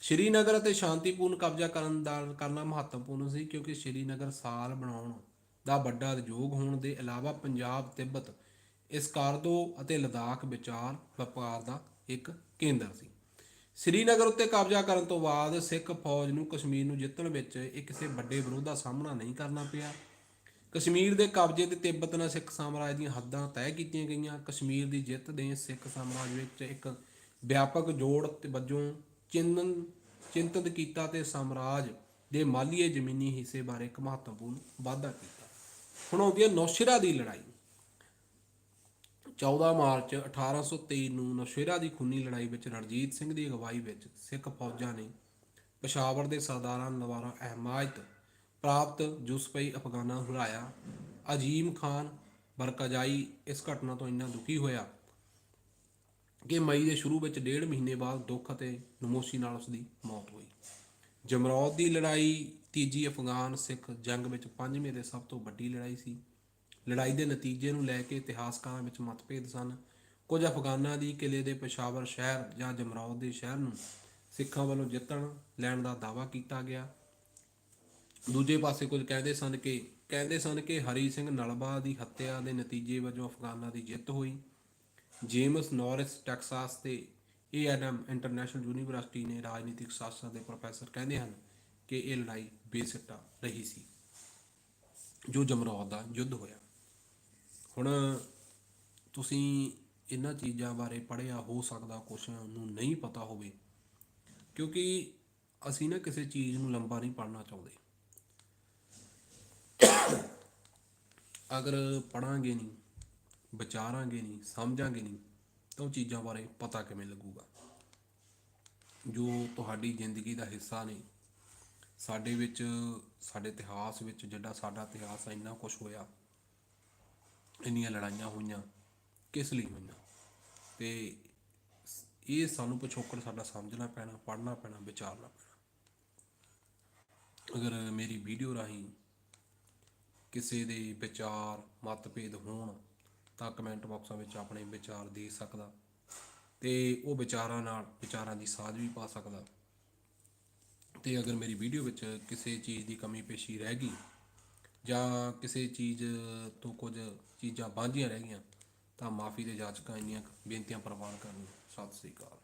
ਸ਼੍ਰੀਨਗਰ ਅਤੇ ਸ਼ਾਂਤੀਪੂਰਨ ਕਬਜ਼ਾ ਕਰਨ ਦਾ ਕਰਨਾ ਮਹੱਤਵਪੂਰਨ ਸੀ ਕਿਉਂਕਿ ਸ਼੍ਰੀਨਗਰ ਸਾਲ ਬਣਾਉਣ ਦਾ ਵੱਡਾ ਉਦਯੋਗ ਹੋਣ ਦੇ ਇਲਾਵਾ ਪੰਜਾਬ, ਤਿੱਬਤ, ਇਸਕਾਰਦੋ ਅਤੇ ਲਦਾਖ ਵਿਚਾਰ ਵਪਾਰ ਦਾ ਇੱਕ ਕੇਂਦਰ ਸੀ। ਸ਼੍ਰੀਨਗਰ ਉੱਤੇ ਕਬਜ਼ਾ ਕਰਨ ਤੋਂ ਬਾਅਦ ਸਿੱਖ ਫੌਜ ਨੂੰ ਕਸ਼ਮੀਰ ਨੂੰ ਜਿੱਤਣ ਵਿੱਚ ਇਹ ਕਿਸੇ ਵੱਡੇ ਵਿਰੋਧ ਦਾ ਸਾਹਮਣਾ ਨਹੀਂ ਕਰਨਾ ਪਿਆ। ਕਸ਼ਮੀਰ ਦੇ ਕਬਜ਼ੇ ਤੇ ਤਿੱਬਤ ਨਾਲ ਸਿੱਖ ਸਾਮਰਾਜ ਦੀਆਂ ਹੱਦਾਂ ਤੈਅ ਕੀਤੀਆਂ ਗਈਆਂ। ਕਸ਼ਮੀਰ ਦੀ ਜਿੱਤ ਦੇ ਸਿੱਖ ਸਾਮਰਾਜ ਵਿੱਚ ਇੱਕ ਵਿਆਪਕ ਜੋੜ ਵਜੋਂ ਚਿੰਤਨ ਚਿੰਤਨ ਕੀਤਾ ਤੇ ਸਾਮਰਾਜ ਦੇ ਮਾਲੀਏ ਜ਼ਮੀਨੀ ਹਿੱਸੇ ਬਾਰੇ ਇੱਕ ਮਹੱਤਵਪੂਰਨ ਵਾਅਦਾ ਕੀਤਾ। ਹੁਣ ਆਉਂਦੀ ਹੈ ਨੌਸ਼ਿਰਾ ਦੀ ਲੜਾਈ। 14 ਮਾਰਚ 1823 ਨੂੰ ਨੌਸ਼ੇਰਾ ਦੀ ਖੂਨੀ ਲੜਾਈ ਵਿੱਚ ਰਣਜੀਤ ਸਿੰਘ ਦੀ ਅਗਵਾਈ ਵਿੱਚ ਸਿੱਖ ਫੌਜਾਂ ਨੇ ਪਸ਼ਾਵਰ ਦੇ ਸਰਦਾਰਾਂ ਨਵਾਰਾ ਅਹਿਮਾਇਤ ਪ੍ਰਾਪਤ ਜੁਸਪਈ ਅਫਗਾਨਾ ਹਰਾਇਆ। ਅਜੀਮ ਖਾਨ ਬਰਕਜਾਈ ਇਸ ਘਟਨਾ ਤੋਂ ਇੰਨਾ ਦੁਖੀ ਹੋਇਆ ਕਿ ਮਈ ਦੇ ਸ਼ੁਰੂ ਵਿੱਚ ਡੇਢ ਮਹੀਨੇ ਬਾਅਦ ਦੁੱਖ ਅਤੇ ਨਮੋਸ਼ੀ ਨਾਲ ਉਸ ਦੀ ਮੌਤ ਹੋਈ। ਜਮਰੌਦ ਦੀ ਲੜਾਈ ਤੀਜੀ ਅਫਗਾਨ ਸਿੱਖ ਜੰਗ ਵਿੱਚ ਪੰਜਵੇਂ ਦੇ ਸਭ ਤੋਂ ਵੱਡੀ ਲੜਾਈ ਸੀ। ਲੜਾਈ ਦੇ ਨਤੀਜੇ ਨੂੰ ਲੈ ਕੇ ਇਤਿਹਾਸਕਾਰਾਂ ਵਿੱਚ ਮਤਭੇਦ ਸਨ। ਕੁਝ ਅਫਗਾਨਾਂ ਦੀ ਕਿਲੇ ਦੇ ਪਸ਼ਾਵਰ ਸ਼ਹਿਰ ਜਾਂ ਜਮਰੌਦ ਦੇ ਸ਼ਹਿਰ ਨੂੰ ਸਿੱਖਾਂ ਵੱਲੋਂ ਜਿੱਤਣ ਲੈਣ ਦਾ ਦਾਅਵਾ ਕੀਤਾ ਗਿਆ। ਦੂਜੇ ਪਾਸੇ ਕੁਝ ਕਹਿੰਦੇ ਸਨ ਕਿ ਕਹਿੰਦੇ ਸਨ ਕਿ ਹਰੀ ਸਿੰਘ ਨਲਬਾ ਦੀ ਹੱਤਿਆ ਦੇ ਨਤੀਜੇ ਵਜੋਂ ਅਫਗਾਨਾਂ ਦੀ ਜਿੱਤ ਹੋਈ। ਜੇਮਸ ਨੌਰਿਸ, ਟੈਕਸਾਸ ਤੇ ਏਐਨਐਮ ਇੰਟਰਨੈਸ਼ਨਲ ਯੂਨੀਵਰਸਿਟੀ ਨੇ ਰਾਜਨੀਤਿਕ ਸ਼ਾਸਤਰ ਦੇ ਪ੍ਰੋਫੈਸਰ ਕਹਿੰਦੇ ਹਨ ਕਿ ਇਹ ਲੜਾਈ ਬੇਸਿੱਟਾ ਰਹੀ ਸੀ, ਜੋ ਜਮਰੌਦ ਦਾ ਯੁੱਧ ਹੋਇਆ। ਹੁਣ ਤੁਸੀਂ ਇਹਨਾਂ ਚੀਜ਼ਾਂ ਬਾਰੇ ਪੜ੍ਹਿਆ ਹੋ ਸਕਦਾ, ਕੁਛ ਨੂੰ ਨਹੀਂ ਪਤਾ ਹੋਵੇ, ਕਿਉਂਕਿ ਅਸੀਂ ਨਾ ਕਿਸੇ ਚੀਜ਼ ਨੂੰ ਲੰਬਾ ਨਹੀਂ ਪੜ੍ਹਨਾ ਚਾਹੁੰਦੇ। ਅਗਰ ਪੜਾਂਗੇ ਨਹੀਂ ਵਿਚਾਰਾਂਗੇ ਨਹੀਂ, ਸਮਝਾਂਗੇ ਨਹੀਂ, ਤਾਂ ਉਹ ਚੀਜ਼ਾਂ ਬਾਰੇ ਪਤਾ ਕਿਵੇਂ ਲੱਗੂਗਾ। ਜੋ ਤੁਹਾਡੀ ਜ਼ਿੰਦਗੀ ਦਾ ਹਿੱਸਾ ਨੇ, ਸਾਡੇ ਵਿੱਚ, ਸਾਡੇ ਇਤਿਹਾਸ ਵਿੱਚ ਜਿਹੜਾ ਸਾਡਾ ਇਤਿਹਾਸ ਆ, ਇੰਨਾ ਕੁਝ ਹੋਇਆ, ਇੰਨੀਆਂ ਲੜਾਈਆਂ ਹੋਈਆਂ, ਕਿਸ ਲਈ ਹੋਈਆਂ? ਤੇ ਇਹ ਸਾਨੂੰ ਪਿਛੋਕੜ ਸਾਡਾ ਸਮਝਣਾ ਪੈਣਾ, ਪੜ੍ਹਨਾ ਪੈਣਾ, ਵਿਚਾਰਨਾ ਪੈਣਾ। ਅਗਰ ਮੇਰੀ ਵੀਡੀਓ ਰਾਹੀਂ ਕਿਸੇ ਦੇ ਵਿਚਾਰ, ਮਤਭੇਦ ਹੋਣ ਤਾਂ ਕਮੈਂਟ ਬਾਕਸਾਂ ਵਿੱਚ ਆਪਣੇ ਵਿਚਾਰ ਦੇ ਸਕਦਾ ਤੇ ਉਹ ਵਿਚਾਰਾਂ ਨਾਲ ਵਿਚਾਰਾਂ ਦੀ ਸਾਝ ਵੀ ਪਾ ਸਕਦਾ। ਤੇ ਅਗਰ ਮੇਰੀ ਵੀਡੀਓ ਵਿੱਚ ਕਿਸੇ ਚੀਜ਼ ਦੀ ਕਮੀ ਪੇਸ਼ੀ ਰਹਿ ਗਈ ਜਾਂ ਕਿਸੇ ਚੀਜ਼ ਤੋਂ ਕੁਝ ਚੀਜ਼ਾਂ ਬਾਂਝੀਆਂ ਰਹਿ ਗਈਆਂ ਤਾਂ ਮਾਫੀ ਦੇ ਜਾਚਕਾਂ ਇੰਨੀਆਂ ਬੇਨਤੀਆਂ ਪ੍ਰਵਾਨ ਕਰਨ ਸਤਿ ਸ੍ਰੀ ਅਕਾਲ।